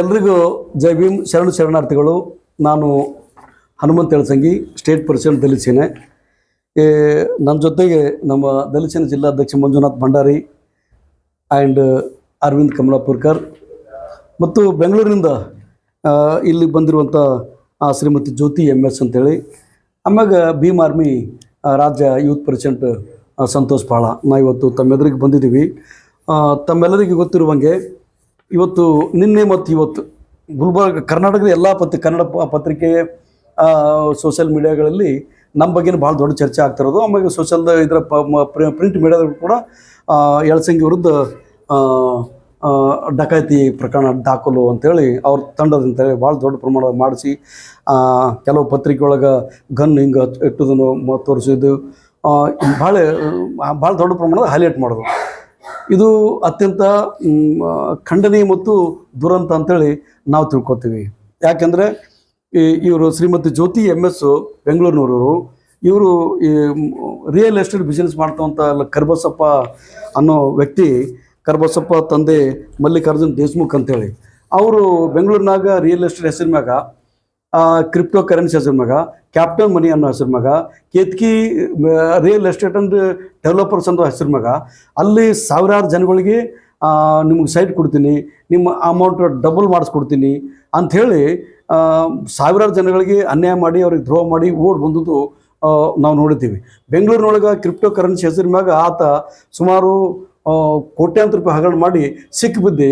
ಎಲ್ರಿಗೂ ಜೈ ಭೀಮ್. ಶರಣು ಶರಣಾರ್ಥಿಗಳು, ನಾನು ಹನುಮಂತ ಎಳಸಂಗಿ ಸ್ಟೇಟ್ ಪ್ರೆಸಿಡೆಂಟ್ ದಲಿತ ಸೇನೆ. ನನ್ನ ಜೊತೆಗೆ ನಮ್ಮ ದಲಿತ ಸೇನೆ ಜಿಲ್ಲಾಧ್ಯಕ್ಷ ಮಂಜುನಾಥ್ ಭಂಡಾರಿ ಆ್ಯಂಡ್ ಅರವಿಂದ್ ಕಮಲಾಪುರ್ಕರ್ ಮತ್ತು ಬೆಂಗಳೂರಿನಿಂದ ಇಲ್ಲಿ ಬಂದಿರುವಂಥ ಶ್ರೀಮತಿ ಜ್ಯೋತಿ ಎಂ ಎಸ್ ಅಂತೇಳಿ, ಆಮ್ಯಾಗ ಭೀಮ್ ಆರ್ಮಿ ರಾಜ್ಯ ಯೂತ್ ಪ್ರೆಸಿಡೆಂಟ್ ಸಂತೋಷ್ ಪಾಳ. ನಾವು ಇವತ್ತು ತಮ್ಮೆದುರಿಗೆ ಬಂದಿದ್ದೀವಿ. ತಮ್ಮೆಲ್ಲರಿಗೂ ಗೊತ್ತಿರುವಂಗೆ ಇವತ್ತು, ನಿನ್ನೆ ಮತ್ತು ಇವತ್ತು, ಗುಲ್ಬರ್ಗ, ಕರ್ನಾಟಕದ ಎಲ್ಲ ಪತ್ರಿ, ಕನ್ನಡ ಪತ್ರಿಕೆ ಸೋಷಿಯಲ್ ಮೀಡಿಯಾಗಳಲ್ಲಿ ನಮ್ಮ ಬಗ್ಗೆ ಭಾಳ ದೊಡ್ಡ ಚರ್ಚೆ ಆಗ್ತಿರೋದು ಆಮೇಲೆ ಸೋಷಲ್ ಇದರ ಪ್ರಿಂಟ್ ಮೀಡಿಯಾದಲ್ಲಿ ಕೂಡ ಯಳಸಂಗಿ ವಿರುದ್ಧ ಡಕಾಯತಿ ಪ್ರಕರಣ ದಾಖಲು ಅಂತೇಳಿ ಅವ್ರ ತಂಡದಂತೇಳಿ ಭಾಳ ದೊಡ್ಡ ಪ್ರಮಾಣದ ಮಾಡಿಸಿ ಕೆಲವು ಪತ್ರಿಕೆ ಒಳಗೆ ಗನ್ ಹಿಂಗೆ ಇಟ್ಟುದನ್ನು ತೋರಿಸಿದ್ದು ಭಾಳ ಭಾಳ ದೊಡ್ಡ ಪ್ರಮಾಣದ ಹೈಲೈಟ್ ಮಾಡೋದು ಇದು ಅತ್ಯಂತ ಖಂಡನೀಯ ಮತ್ತು ದುರಂತ ಅಂತೇಳಿ ನಾವು ತಿಳ್ಕೊತೀವಿ. ಯಾಕೆಂದರೆ ಇವರು ಶ್ರೀಮತಿ ಜ್ಯೋತಿ ಎಂ ಎಸ್ ಬೆಂಗಳೂರಿನವರು ಇವರು ಈ ರಿಯಲ್ ಎಸ್ಟೇಟ್ ಬಿಸ್ನೆಸ್ ಮಾಡ್ತವಂಥ ಕರ್ಬಸಪ್ಪ ಅನ್ನೋ ವ್ಯಕ್ತಿ, ಕರ್ಬಸಪ್ಪ ತಂದೆ ಮಲ್ಲಿಕಾರ್ಜುನ್ ದೇಶ್ಮುಖ್ ಅಂತೇಳಿ. ಅವರು ಬೆಂಗಳೂರಿನಾಗ ರಿಯಲ್ ಎಸ್ಟೇಟ್ ಹೆಸರು ಮ್ಯಾಗ ಕ್ರಿಪ್ಟೋ ಕರೆನ್ಸಿ ಹೆಸರು ಮಗ ಕ್ಯಾಪಿಟಲ್ ಮನಿ ಅನ್ನೋ ಹೆಸರು ಮಗ, Ketki real estate and developers ಅನ್ನೋ ಹೆಸರು ಮಗ. ಅಲ್ಲಿ ಸಾವಿರಾರು ಜನಗಳಿಗೆ ನಿಮಗೆ ಸೈಟ್ ಕೊಡ್ತೀನಿ, ನಿಮ್ಮ ಅಮೌಂಟ್ ಡಬಲ್ ಮಾಡಿಸ್ಕೊಡ್ತೀನಿ ಅಂಥೇಳಿ ಸಾವಿರಾರು ಜನಗಳಿಗೆ ಅನ್ಯಾಯ ಮಾಡಿ, ಅವ್ರಿಗೆ ದ್ರೋಹ ಮಾಡಿ ಓಡ್ ಬಂದದ್ದು ನಾವು ನೋಡಿದ್ದೀವಿ. ಬೆಂಗಳೂರಿನೊಳಗೆ ಕ್ರಿಪ್ಟೋ ಕರೆನ್ಸಿ ಹೆಸರು ಮ್ಯಾಗ ಆತ ಸುಮಾರು ಕೋಟ್ಯಾಂತರ ರೂಪಾಯಿ ಹಗರಣ ಮಾಡಿ ಸಿಕ್ಕಿಬಿದ್ದು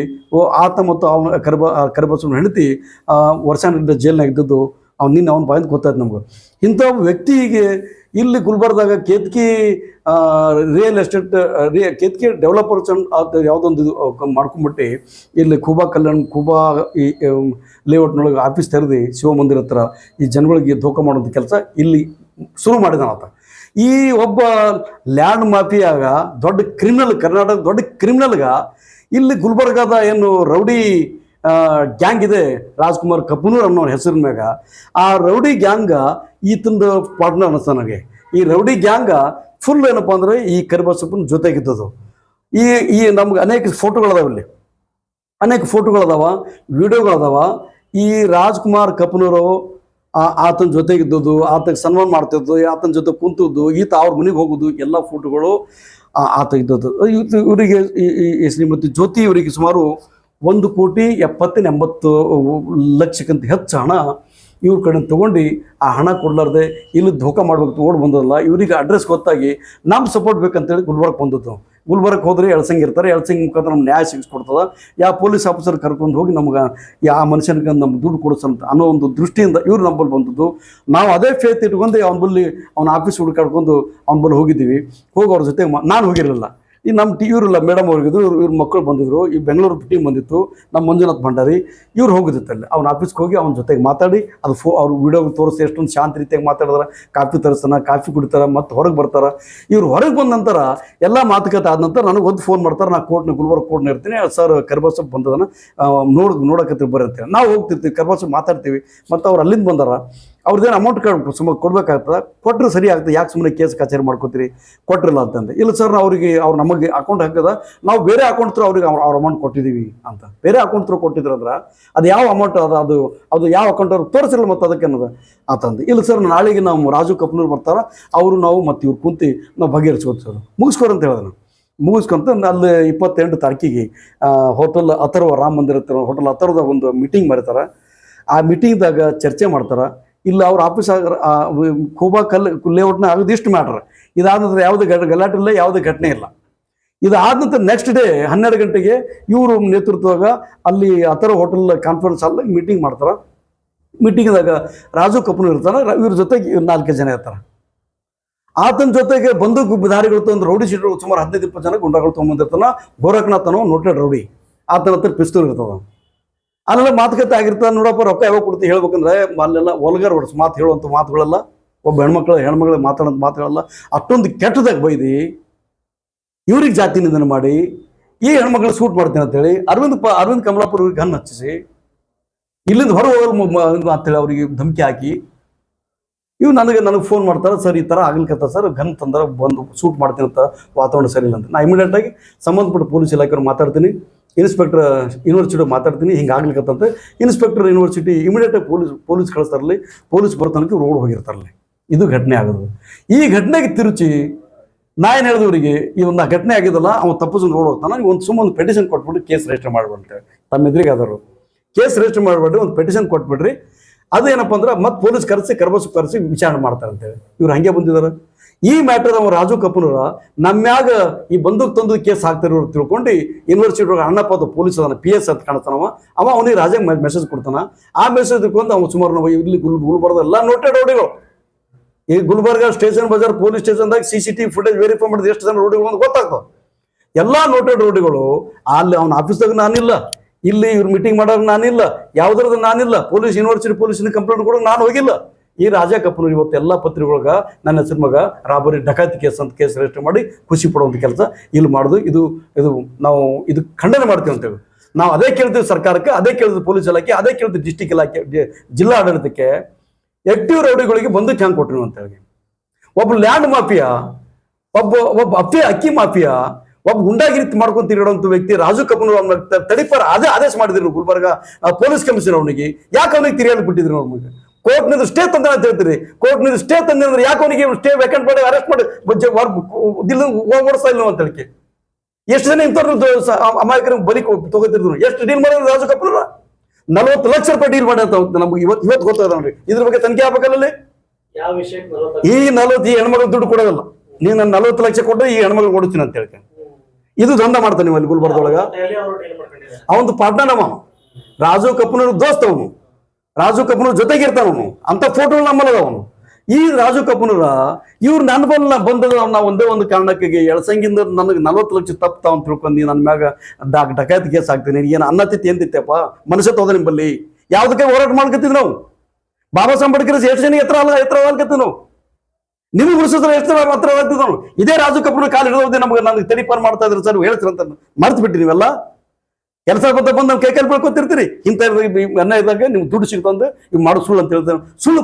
ಆತ ಮತ್ತು ಅವನ ಕರಬ ಕರಬಸವನ ಹೆಂಡತಿ ವರ್ಷಾನಿಂದ ಜೈಲ್ನಾಗ ಇದ್ದದ್ದು, ಅವ್ನು ನಿನ್ನೆ ಅವ್ನ ಬಾಯಿಂದ ಗೊತ್ತಾಯ್ತು ನಮ್ಗೆ. ಇಂಥ ವ್ಯಕ್ತಿಗೆ ಇಲ್ಲಿ ಗುಲ್ಬರ್ದಾಗ ಕೇತ್ಕಿ ರಿಯಲ್ ಎಸ್ಟೇಟ್ ರಿಯ ಕೇತ್ಕಿ ಡೆವಲಪರ್ಸ್ ಅಂತ ಯಾವುದೊಂದು ಇದು ಮಾಡ್ಕೊಂಬಿಟ್ಟು, ಇಲ್ಲಿ ಖೂಬಾ ಕಲ್ಯಾಣ್, ಖೂಬಾ ಈ ಲೇಔಟ್ನೊಳಗೆ ಆಫೀಸ್ ತೆರೆದು ಶಿವಮಂದಿರ ಹತ್ರ ಈ ಜನಗಳಿಗೆ ಧೋಖ ಮಾಡೋಂಥ ಕೆಲಸ ಇಲ್ಲಿ ಶುರು ಮಾಡಿದಾನ ಆತ ಈ ಒಬ್ಬ ಲ್ಯಾಂಡ್ ಮಾಫಿಯಾಗ ದೊಡ್ಡ ಕ್ರಿಮಿನಲ್ ಕರ್ನಾಟಕ ದೊಡ್ಡ ಕ್ರಿಮಿನಲ್ಗ ಇಲ್ಲಿ ಗುಲ್ಬರ್ಗಾದ ಏನು ರೌಡಿ ಗ್ಯಾಂಗ್ ಇದೆ, ರಾಜ್ಕುಮಾರ್ ಕಪ್ಪನೂರ್ ಅನ್ನೋ ಹೆಸರಿನ ಮ್ಯಾಗ. ಆ ರೌಡಿ ಗ್ಯಾಂಗ ಈತಂದು ಪಾಟ್ನರ್ ಅನಿಸ್ತ ನನಗೆ. ಈ ರೌಡಿ ಗ್ಯಾಂಗ ಫುಲ್ ಏನಪ್ಪ ಅಂದ್ರೆ ಈ ಕರಿಬಸಪ್ಪನ ಜೊತೆಗಿದ್ದದು. ಈ ಈ ನಮ್ಗೆ ಅನೇಕ ಫೋಟೋಗಳದಾವ ಇಲ್ಲಿ. ಅನೇಕ ಫೋಟೋಗಳದಾವ, ವಿಡಿಯೋಗಳದಾವ. ಈ ರಾಜ್ಕುಮಾರ್ ಕಪನೂರು ಆ- ಆತನ ಜೊತೆಗಿದ್ದದ್ದು ಆತಗೆ ಸನ್ಮಾನ ಮಾಡ್ತಿದ್ದು ಆತನ ಜೊತೆ ಕುಂತದ್ದು, ಈತ ಅವ್ರ ಮನೆಗೆ ಹೋಗೋದು, ಎಲ್ಲ ಫೋಟೋಗಳು ಆ- ಆತ ಇದ್ದದ್ದು. ಇವರಿಗೆ ಶ್ರೀಮತಿ ಜ್ಯೋತಿ ಇವರಿಗೆ ಸುಮಾರು ಒಂದು ಕೋಟಿ ಎಪ್ಪತ್ತಿನ ಎಂಬತ್ತು ಲಕ್ಷಕ್ಕಿಂತ ಹೆಚ್ಚು ಹಣ ಇವ್ರ ಕಡೆ ತೊಗೊಂಡು ಆ ಹಣ ಕೊಡ್ಲಾರ್ದೆ ಇಲ್ಲಿ ಧೋಕಾ ಮಾಡ್ಬೇಕು ಓಡ್ ಬಂದದಲ್ಲ, ಇವರಿಗೆ ಅಡ್ರೆಸ್ ಗೊತ್ತಾಗಿ ನಮ್ಮ ಸಪೋರ್ಟ್ ಬೇಕಂತೇಳಿ ಗುಲ್ಬರ್ಗ್ ಬಂದದ್ದು. ಗುಲ್ಬರ್ಗ್ ಹೋದ್ರೆ ಎಳ್ಸಂಗ್ ಇರ್ತಾರೆ, ಎಳ್ಸಂಗ್ ಮುಖಾಂತರ ನಮ್ಗೆ ನ್ಯಾಯ ಸಿಗಿಸ್ಕೊಡ್ತದ. ಯಾವ ಪೊಲೀಸ್ ಆಫೀಸರ್ ಕರ್ಕೊಂಡು ಹೋಗಿ ನಮ್ಗೆ ಯಾವ ಮನುಷ್ಯನಿಗೆ ನಮ್ಗೆ ದುಡ್ಡು ಕೊಡಿಸಂತ ಅನ್ನೋ ಒಂದು ದೃಷ್ಟಿಯಿಂದ ಇವ್ರು ನಂಬಲ್ಲಿ ಬಂದದ್ದು. ನಾವು ಅದೇ ಫೇತ್ ಇಟ್ಕೊಂಡು ಅವನ ಬಲ್ಲಿ ಅವ್ನ ಆಫೀಸ್ ಹುಡುಕಾಡ್ಕೊಂಡು ಅವನ ಬಲ್ಲಿ ಹೋಗಿದ್ದೀವಿ. ಹೋಗಿ ಅವ್ರ ಜೊತೆ ನಾನು ಹೋಗಿರಲಿಲ್ಲ. ಈ ನಮ್ಮ ಟಿ ಇವರಿಲ್ಲ ಮೇಡಮ್ ಅವ್ರಿಗಿದ್ರು ಇವ್ರು ಇವ್ರ ಮಕ್ಕಳು ಬಂದಿದ್ರು, ಈ ಬೆಂಗಳೂರು ಟೀಮ್ ಬಂದಿತ್ತು ನಮ್ಮ ಮಂಜುನಾಥ್ ಭಂಡಾರಿ, ಇವ್ರು ಹೋಗಿದ್ದಿತ್ತು ಅಲ್ಲಿ. ಅವ್ನ ಆಫೀಸ್ಗೆ ಹೋಗಿ ಅವ್ನ ಜೊತೆಗೆ ಮಾತಾಡಿ, ಅದು ಫೋ, ಅವ್ರು ವಿಡಿಯೋ ತೋರಿಸಿ ಎಷ್ಟೊಂದು ಶಾಂತ ರೀತಿಯಾಗಿ ಮಾತಾಡಿದ್ರೆ. ಕಾಫಿ ತರಿಸ್ತಾನೆ ಕಾಫಿ ಕುಡಿತಾರೆ, ಮತ್ತು ಹೊರಗೆ ಬರ್ತಾರೆ. ಇವ್ರು ಹೊರಗೆ ಬಂದ ನಂತರ, ಎಲ್ಲ ಮಾತುಕತೆ ಆದ ನಂತರ ನನಗೆ ಒಂದು ಫೋನ್ ಮಾಡ್ತಾರೆ ನಾನು ಕೋರ್ಟ್ನ ಗುಲ್ಬರ್ಗ ಕೋರ್ಟ್ನ ಇರ್ತೀನಿ ಸರ್ ಕರ್ಬಾಸಪ್ ಬಂದದನ್ನು ನೋಡ್ ನೋಡಕತ್ತೀವಿ ಬರುತ್ತೆ ನಾವು ಹೋಗ್ತಿರ್ತೀವಿ ಕರ್ಬಾಸಪ್ ಮಾತಾಡ್ತೀವಿ, ಮತ್ತು ಅವ್ರು ಅಲ್ಲಿಂದ ಬಂದಾರ. ಅವ್ರದ್ದೇನು ಅಮೌಂಟ್ ಸುಮ್ಮ ಕೊಡಬೇಕಾಗ್ತದೆ ಕೊಟ್ಟರೆ ಸರಿ ಆಗ್ತದೆ. ಯಾಕೆ ಸುಮ್ಮನೆ ಕೇಸ್ ಕಚೇರಿ ಮಾಡ್ಕೋತೀರಿ? ಕೊಟ್ಟಿರಲ್ಲ ಅಂತಂದು ಇಲ್ಲ ಸರ್ ಅವರಿಗೆ, ಅವ್ರು ನಮಗೆ ಅಕೌಂಟ್ ಹಾಕದ, ನಾವು ಬೇರೆ ಅಕೌಂಟ್ ಥ್ರೂ ಅವ್ರಿಗೆ ಅವ್ರ ಅಮೌಂಟ್ ಕೊಟ್ಟಿದ್ದೀವಿ ಅಂತ. ಬೇರೆ ಅಕೌಂಟ್ ಕೊಟ್ಟಿದ್ರು ಅಂದ್ರೆ ಅದು ಯಾವ ಅಮೌಂಟ್ ಅದು ಅದು ಅದು ಯಾವ ಅಕೌಂಟ್ ಅವ್ರು ತೋರಿಸಿರಲ್ಲ ಮತ್ತು ಅದಕ್ಕೆ ಅನ್ನೋದು ಅಂತಂದು ಇಲ್ಲ ಸರ್ ನಾಳೆಗೆ ನಾವು ರಾಜು ಕಪ್ನೂರ್ ಬರ್ತಾರ, ಅವರು ನಾವು ಮತ್ತು ಇವ್ರು ಕುಂತು ನಾವು ಬಗೆಹರಿಸ್ಕೊತೀವಿ ಮುಗಿಸ್ಕೊರಿ ಅಂತ ಹೇಳಿದೆ ನಾನು. ಮುಗಿಸ್ಕೊಂತ ಅಲ್ಲಿ ಇಪ್ಪತ್ತೆಂಟು ತಾರೀಕಿಗೆ ಹೋಟೆಲ್ ಅಥರ್ವ ರಾಮ ಮಂದಿರ ಹೋಟೆಲ್ ಅಥರ್ವದಾಗ ಒಂದು ಮೀಟಿಂಗ್ ಮಾಡ್ತಾರೆ ಆ ಮೀಟಿಂಗ್ದಾಗ ಚರ್ಚೆ ಮಾಡ್ತಾರೆ. ಇಲ್ಲ ಅವ್ರ ಆಫೀಸ್ ಖೂಬಾ ಕಲ್ಲು ಲೇಔಟ್ನ ಆಗೋದು ಇಷ್ಟು ಮ್ಯಾಟ್ರ್ ಇದಾದ ನಂತರ ಯಾವುದೇ ಗಲ ಗಲಾಟೆ ಇಲ್ಲ, ಯಾವುದೇ ಘಟನೆ ಇಲ್ಲ. ಇದಾದ ನಂತರ ನೆಕ್ಸ್ಟ್ ಡೇ ಹನ್ನೆರಡು ಗಂಟೆಗೆ ಇವರು ನೇತೃತ್ವದಾಗ ಅಲ್ಲಿ ಅಥರ್ವ ಹೋಟೆಲ್ ಕಾನ್ಫರೆನ್ಸ್ ಅಲ್ಲಿ ಮೀಟಿಂಗ್ ಮಾಡ್ತಾರೆ. ಮೀಟಿಂಗ್ದಾಗ ರಾಜು ಕಪೂರ್ ಇರ್ತಾರೆ ಇವ್ರ ಜೊತೆಗೆ ನಾಲ್ಕೈದು ಜನ ಇರ್ತಾರೆ. ಆತನ ಜೊತೆಗೆ ಬಂದೂಕು ದಾರಿಗಳು ತಂದು ರೌಡಿ ಶೀಟರ್ ಸುಮಾರು ಹದಿನೈದು ಇಪ್ಪತ್ತು ಜನ ಗುಂಡಾಗಳು ತೊಗೊಂಬಂದಿರ್ತಾನ, ಗೋರಖನಾಥನೋ ನೋಟೆಡ್ ರೌಡಿ. ಆತನ ಹತ್ರ ಪಿಸ್ತೂಲ್ ಇರ್ತದ. ಅಲ್ಲೆಲ್ಲ ಮಾತುಕತೆ ಆಗಿರ್ತದೆ, ನೋಡಪ್ಪ ರೊಕ್ಕ ಯಾವಾಗ ಕೊಡ್ತೀವಿ ಹೇಳ್ಬೇಕಂದ್ರೆ, ಅಲ್ಲೆಲ್ಲ ಒಲ್ಗರ್ ಹೊಡ್ಸ್ ಮಾತು ಹೇಳುವಂಥ ಮಾತುಗಳೆಲ್ಲ, ಒಬ್ಬ ಹೆಣ್ಮಕ್ಳು ಹೆಣ್ಮಗಳಿಗೆ ಮಾತಾಡೋಂಥ ಮಾತುಗಳೆಲ್ಲ ಅಷ್ಟೊಂದು ಕೆಟ್ಟದಾಗ ಬೈದಿ, ಇವ್ರಿಗೆ ಜಾತಿ ನಿಂದನೆ ಮಾಡಿ, ಈ ಹೆಣ್ಮಕ್ಳು ಸೂಟ್ ಮಾಡ್ತೀನಿ ಅಂತೇಳಿ ಅರವಿಂದ್ ಪ, ಅರವಿಂದ್ ಕಮಲಾಪುರ ಅವ್ರಿಗೆ ಗನ್ ಹಚ್ಚಿಸಿ, ಇಲ್ಲಿಂದ ಹೊರ ಹೋಗಲು ಅಂತೇಳಿ ಅವ್ರಿಗೆ ಧಮಕಿ ಹಾಕಿ ಇವು ನನಗೆ ನನಗೆ ಫೋನ್ ಮಾಡ್ತಾರೆ, ಸರ್, ಈ ಥರ ಆಗ್ಲಿಕ್ಕತ್ತ ಸರ್, ಗನ್ ತಂದ್ರೆ ಬಂದು ಸೂಟ್ ಮಾಡ್ತೀನಿ ಅಂತ ವಾತಾವರಣ ಸರಿ ಇಲ್ಲ ಅಂತ. ನಾ ಇಮಿಡಿಯೇಟ್ ಆಗಿ ಸಂಬಂಧಪಟ್ಟ ಪೊಲೀಸ್ ಇಲಾಖೆಯವ್ರು ಮಾತಾಡ್ತೀನಿ. ಇನ್ಸ್ಪೆಕ್ಟರ್ ಯೂನಿವರ್ಸಿಟಿ ಮಾತಾಡ್ತೀನಿ, ಹಿಂಗೆ ಆಗ್ಲಿಕ್ಕಂತ ಇನ್ಸ್ಪೆಕ್ಟರ್ ಯೂನಿವರ್ಸಿಟಿ ಇಮಿಡಿಯೇಟಾಗಿ ಪೊಲೀಸ್ ಪೊಲೀಸ್ ಕಳಿಸ್ತಾರಲ್ಲಿ, ಪೊಲೀಸ್ ಬರ್ತನಕ್ಕೆ ರೋಡ್ ಹೋಗಿರ್ತಾರಲ್ಲಿ. ಇದು ಘಟನೆ ಆಗೋದು. ಈ ಘಟನೆಗೆ ತಿರುಚಿ ನಾ ಏನು ಹೇಳಿದವರಿಗೆ, ಈ ಒಂದು ಘಟನೆ ಆಗಿದಲ್ಲ ಅವ್ನು ತಪ್ಪಿಸ್ಕೊಂಡು ರೋಡ್ ಹೋಗ್ತಾನೆ ನನಗೆ ಒಂದು ಸುಮ್ಮನೆ ಪೆಟಿಷನ್ ಕೊಟ್ಬಿಟ್ಟು ಕೇಸ್ ರಿಜಿಸ್ಟರ್ ಮಾಡ್ಬಿಡ್ತೇವೆ ತಮ್ಮ ಎದುರಿಗೆ ಆದರು ಕೇಸ್ ರಿಜಿಸ್ಟರ್ ಮಾಡಿಬಿಟ್ಟು ಒಂದು ಪೆಟಿಷನ್ ಕೊಟ್ಬಿಡ್ರಿ. ಅದೇನಪ್ಪ ಅಂದ್ರೆ ಮತ್ತೆ ಪೊಲೀಸ್ ಕರೆಸಿ, ಕರ್ಬಸ್ ಕರೆಸಿ ವಿಚಾರಣೆ ಮಾಡ್ತಾರೆ ಅಂತೇಳಿ ಇವ್ರು ಹಂಗೆ ಬಂದಿದ್ದಾರೆ ಈ ಮ್ಯಾಟರ್ ಅವ ರಾಜು ಕಪೂರ ನಮ್ಯಾಗ ಈ ಬಂದೂಕ್ ತಂದು ಕೇಸ್ ಹಾಕ್ತಿರೋರು ತಿಳ್ಕೊಂಡು ಯೂನಿವರ್ಸಿಟಿ ಒಳಗೆ ಅಣ್ಣಪ್ಪ ಅದು ಪೊಲೀಸ್ ಅದನ್ನ ಪಿ ಎಸ್ ಅಂತ ಕಾಣ್ತಾನವ ಅವ. ಅವನಿಗೆ ರಾಜ ಮೆಸೇಜ್ ಕೊಡ್ತಾನ. ಆ ಮೆಸೇಜ್ ತಿಳ್ಕೊಂಡು ಅವ್ನು ಸುಮಾರು ನಾವು ಇಲ್ಲಿ ಗುಲ್ ಗುಲ್ಬರ್ದ ಎಲ್ಲ ನೋಟೆಡ್ ರೋಡಿಗಳು. ಈ Gulbarga station Bazaar police ಸ್ಟೇಷನ್ದಾಗ C C T footage verify ಮಾಡಿದ ಎಷ್ಟು ಜನ ರೋಡಿಗಳು ಅಂತ ಗೊತ್ತಾಗ್ತಾವ ಎಲ್ಲ ನೋಟೆಡ್ ರೋಡಿಗಳು, ಅಲ್ಲಿ ಅವನ ಆಫೀಸ್ದಾಗ ನಾನಿಲ್ಲ. ಇಲ್ಲಿ ಇವ್ರು ಮೀಟಿಂಗ್ ಮಾಡೋರು ನಾನಿಲ್ಲ. ಯಾವ್ದ್ರದ್ದು ನಾನಿಲ್ಲ. ಪೊಲೀಸ್ ಯೂನಿವರ್ಸಿಟಿ ಪೊಲೀಸಿನ ಕಂಪ್ಲೇಂಟ್ ಕೂಡ ನಾನು ಹೋಗಿಲ್ಲ. ಈ ರಾಜ ಕಪ್ಪನೂರು ಇವತ್ತು ಎಲ್ಲ ಪತ್ರಿಕೆಗಳೊಳಗ ನನ್ನ ಹೆಸರು ಮಗ ರಾಬರಿ ಡಕಾತಿ ಕೇಸ್ ಅಂತ ಕೇಸ್ ರಿಜಿಸ್ಟರ್ ಮಾಡಿ ಖುಷಿ ಪಡುವಂಥ ಕೆಲಸ ಇಲ್ಲಿ ಮಾಡೋದು. ಇದು ಇದು ನಾವು ಇದು ಖಂಡನೆ ಮಾಡ್ತೀವಿ ಅಂತೇಳಿ ನಾವು ಅದೇ ಕೇಳ್ತೀವಿ ಸರ್ಕಾರಕ್ಕೆ, ಅದೇ ಕೇಳಿದ್ವಿ ಪೊಲೀಸ್ ಇಲಾಖೆ, ಅದೇ ಕೇಳ್ತೀವಿ ಡಿಸ್ಟಿಕ್ ಇಲಾಖೆ ಜಿಲ್ಲಾ ಆಡಳಿತಕ್ಕೆ ಆಕ್ಟಿವ್ ರೌಡಿಗಳಿಗೆ ಬಂದು ಚಾನ್ ಕೊಟ್ರಿ ಅಂತ ಹೇಳಿ. ಒಬ್ಬ ಲ್ಯಾಂಡ್ ಮಾಫಿಯಾ ಒಬ್ಬ ಒಬ್ಬ ಅಪ್ಪಿ ಅಕ್ಕಿ ಮಾಫಿಯಾ ಒಬ್ಬ ಗುಂಡಾಗಿರಿ ಮಾಡ್ಕೊಂತ ವ್ಯಕ್ತಿ ರಾಜು ಕಪೂರ್ ಅವ್ನ ತಡಿಪಾರ ಅದೇ ಆದೇಶ ಮಾಡಿದ್ರು ಗುಲ್ಬರ್ಗ ಪೊಲೀಸ್ ಕಮಿಷನರ್ ಅವನಿಗೆ. ಯಾಕೆ ಅವನಿಗೆ ಬಿಟ್ಟಿದ್ರು ಅವ್ನಿಗೆ ಕೋರ್ಟ್ನಿಂದ ಸ್ಟೇ ತಂದ್ರೆ ಅಂತ ಹೇಳ್ತೀರಿ. ಕೋರ್ಟ್ನಿಂದ ಸ್ಟೇ ತಂದ್ರೆ ಅಂದ್ರೆ ಯಾಕೆ ಅವನಿಗೆ ಸ್ಟೇ ವೇಕೆಂಟ್ ಮಾಡಿ ಅರೆಸ್ಟ್ ಮಾಡಿ ಓಡಿಸ್ತಾ ಇಲ್ಲ ಅಂತ ಹೇಳಿ ಎಷ್ಟು ಜನ ಇಂಥವ್ರು ಅಮಾಯಕರ ಬಲಿ ತಗೋತಿರ್ತಾರೆ ತಗೋತಿದ್ರು? ಎಷ್ಟು ಡೀಲ್ ಮಾಡಿದ್ರು ರಾಜು ಕಪೂರ್ ನಲವತ್ತು ಲಕ್ಷ ರೂಪಾಯಿ ಡೀಲ್ ಮಾಡಿ ಅಂತ ನಮ್ಗೆ ಇವತ್ತು ಇವತ್ತು ಗೊತ್ತಾಗ ನೋಡ್ರಿ ಇದ್ರ ಬಗ್ಗೆ ತನಿಖೆ ಆಗ್ಬೇಕಲ್ಲ ಈ ನಲವತ್ತು ಈ ಹೆಣ್ಮಗಳು ದುಡ್ಡು ಕೊಡೋದಲ್ಲ. ನೀನು ನನ್ನ ನಲವತ್ತು ಲಕ್ಷ ಕೊಟ್ಟರೆ ಈ ಹೆಣ್ಮಗಳು ಕೊಡ್ತೀನಿ ಅಂತ ಹೇಳ್ತೀನಿ. ಇದು ದಂಧ ಮಾಡ್ತಾನೆ ನೀವು ಅಲ್ಲಿ ಗುಲ್ಬರ್ದೊಳಗ ಅವನು ಅವರು ನಮ್ಮ ಪಾರ್ಟ್ನರ್ ಅವ ರಾಜು ಕಪೂರ್ ದೋಸ್ತ ಅವನು. ರಾಜು ಕಪೂರ್ ಜೊತೆಗೆ ಇರ್ತಾನ ಅವನು. ಅಂತ ಫೋಟೋ ನಮ್ಮಲ್ಲದ ಅವನು. ಈ ರಾಜು ಕಪೂರ ಇವ್ರು ನನ್ನ ಬಂದ ಬಂದದ ನಾ ಒಂದೇ ಒಂದು ಕಾರಣಕ್ಕೆ ಎಳಸಂಗಿಂದ ನನಗೆ ನಲವತ್ತು ಲಕ್ಷ ತಪ್ಪು ಅಂತ ತಿಳ್ಕೊಂಡು ನನ್ನ ಮ್ಯಾಗ ಡಾಕ್ ಡಕಾಯತ್ ಕೇಸ್ ಹಾಕ್ತೀನಿ. ಏನು ಅನ್ನತಿತ್ತು ಏನ್ತಿತ್ತಪ್ಪ ಮನುಷ್ಯ ತೋದ ನಿಂಬಲ್ಲಿ. ಯಾವ್ದಕ್ಕೆ ಹೋರಾಟ ಮಾಡ್ಕತ್ತಿದ್ ನಾವು? ಬಾಬಾ ಸಾಹೇಬ್ ಎಷ್ಟು ಜನ ಎತ್ತರ ಅಲ್ಲ ಎತ್ತರ ಅಲ್ಕತ್ತೀವಿ ನಾವು? ನಿಮಗೆ ಉಳಿಸಿದ್ರೆ ಎಷ್ಟು ಹತ್ರ ಆಗ್ತಿದ್ ಇದೇ ರಾಜು ಕಪೂರ್ ಕಾಲು ಹಿಡಿದೋದೆ ನಮ್ಗೆ ನನಗೆ ತಡಿಪಾರ್ ಮಾಡ್ತಾ ಇದ್ರು ಸರ್ ಹೇಳ್ತೀರಂತ ಮರ್ತು ಬಿಟ್ಟು ನೀವೆಲ್ಲ. ಕೆಲಸ ಬಂದ ಬಂದು ನಾವು ಕೈ ಬೆಳ್ಕೊತಿರ್ತೀರಿ ಇಂಥ ಅನ್ನ ಇದ್ದಾಗ ನಿಮ್ಗೆ ದುಡ್ಡು ಸಿಗ್ತಂದು ಇವ್ ಮಾಡೋ ಸುಳ್ಳು ಅಂತ ಹೇಳ್ತಾರೆ. ಸುಳ್ಳು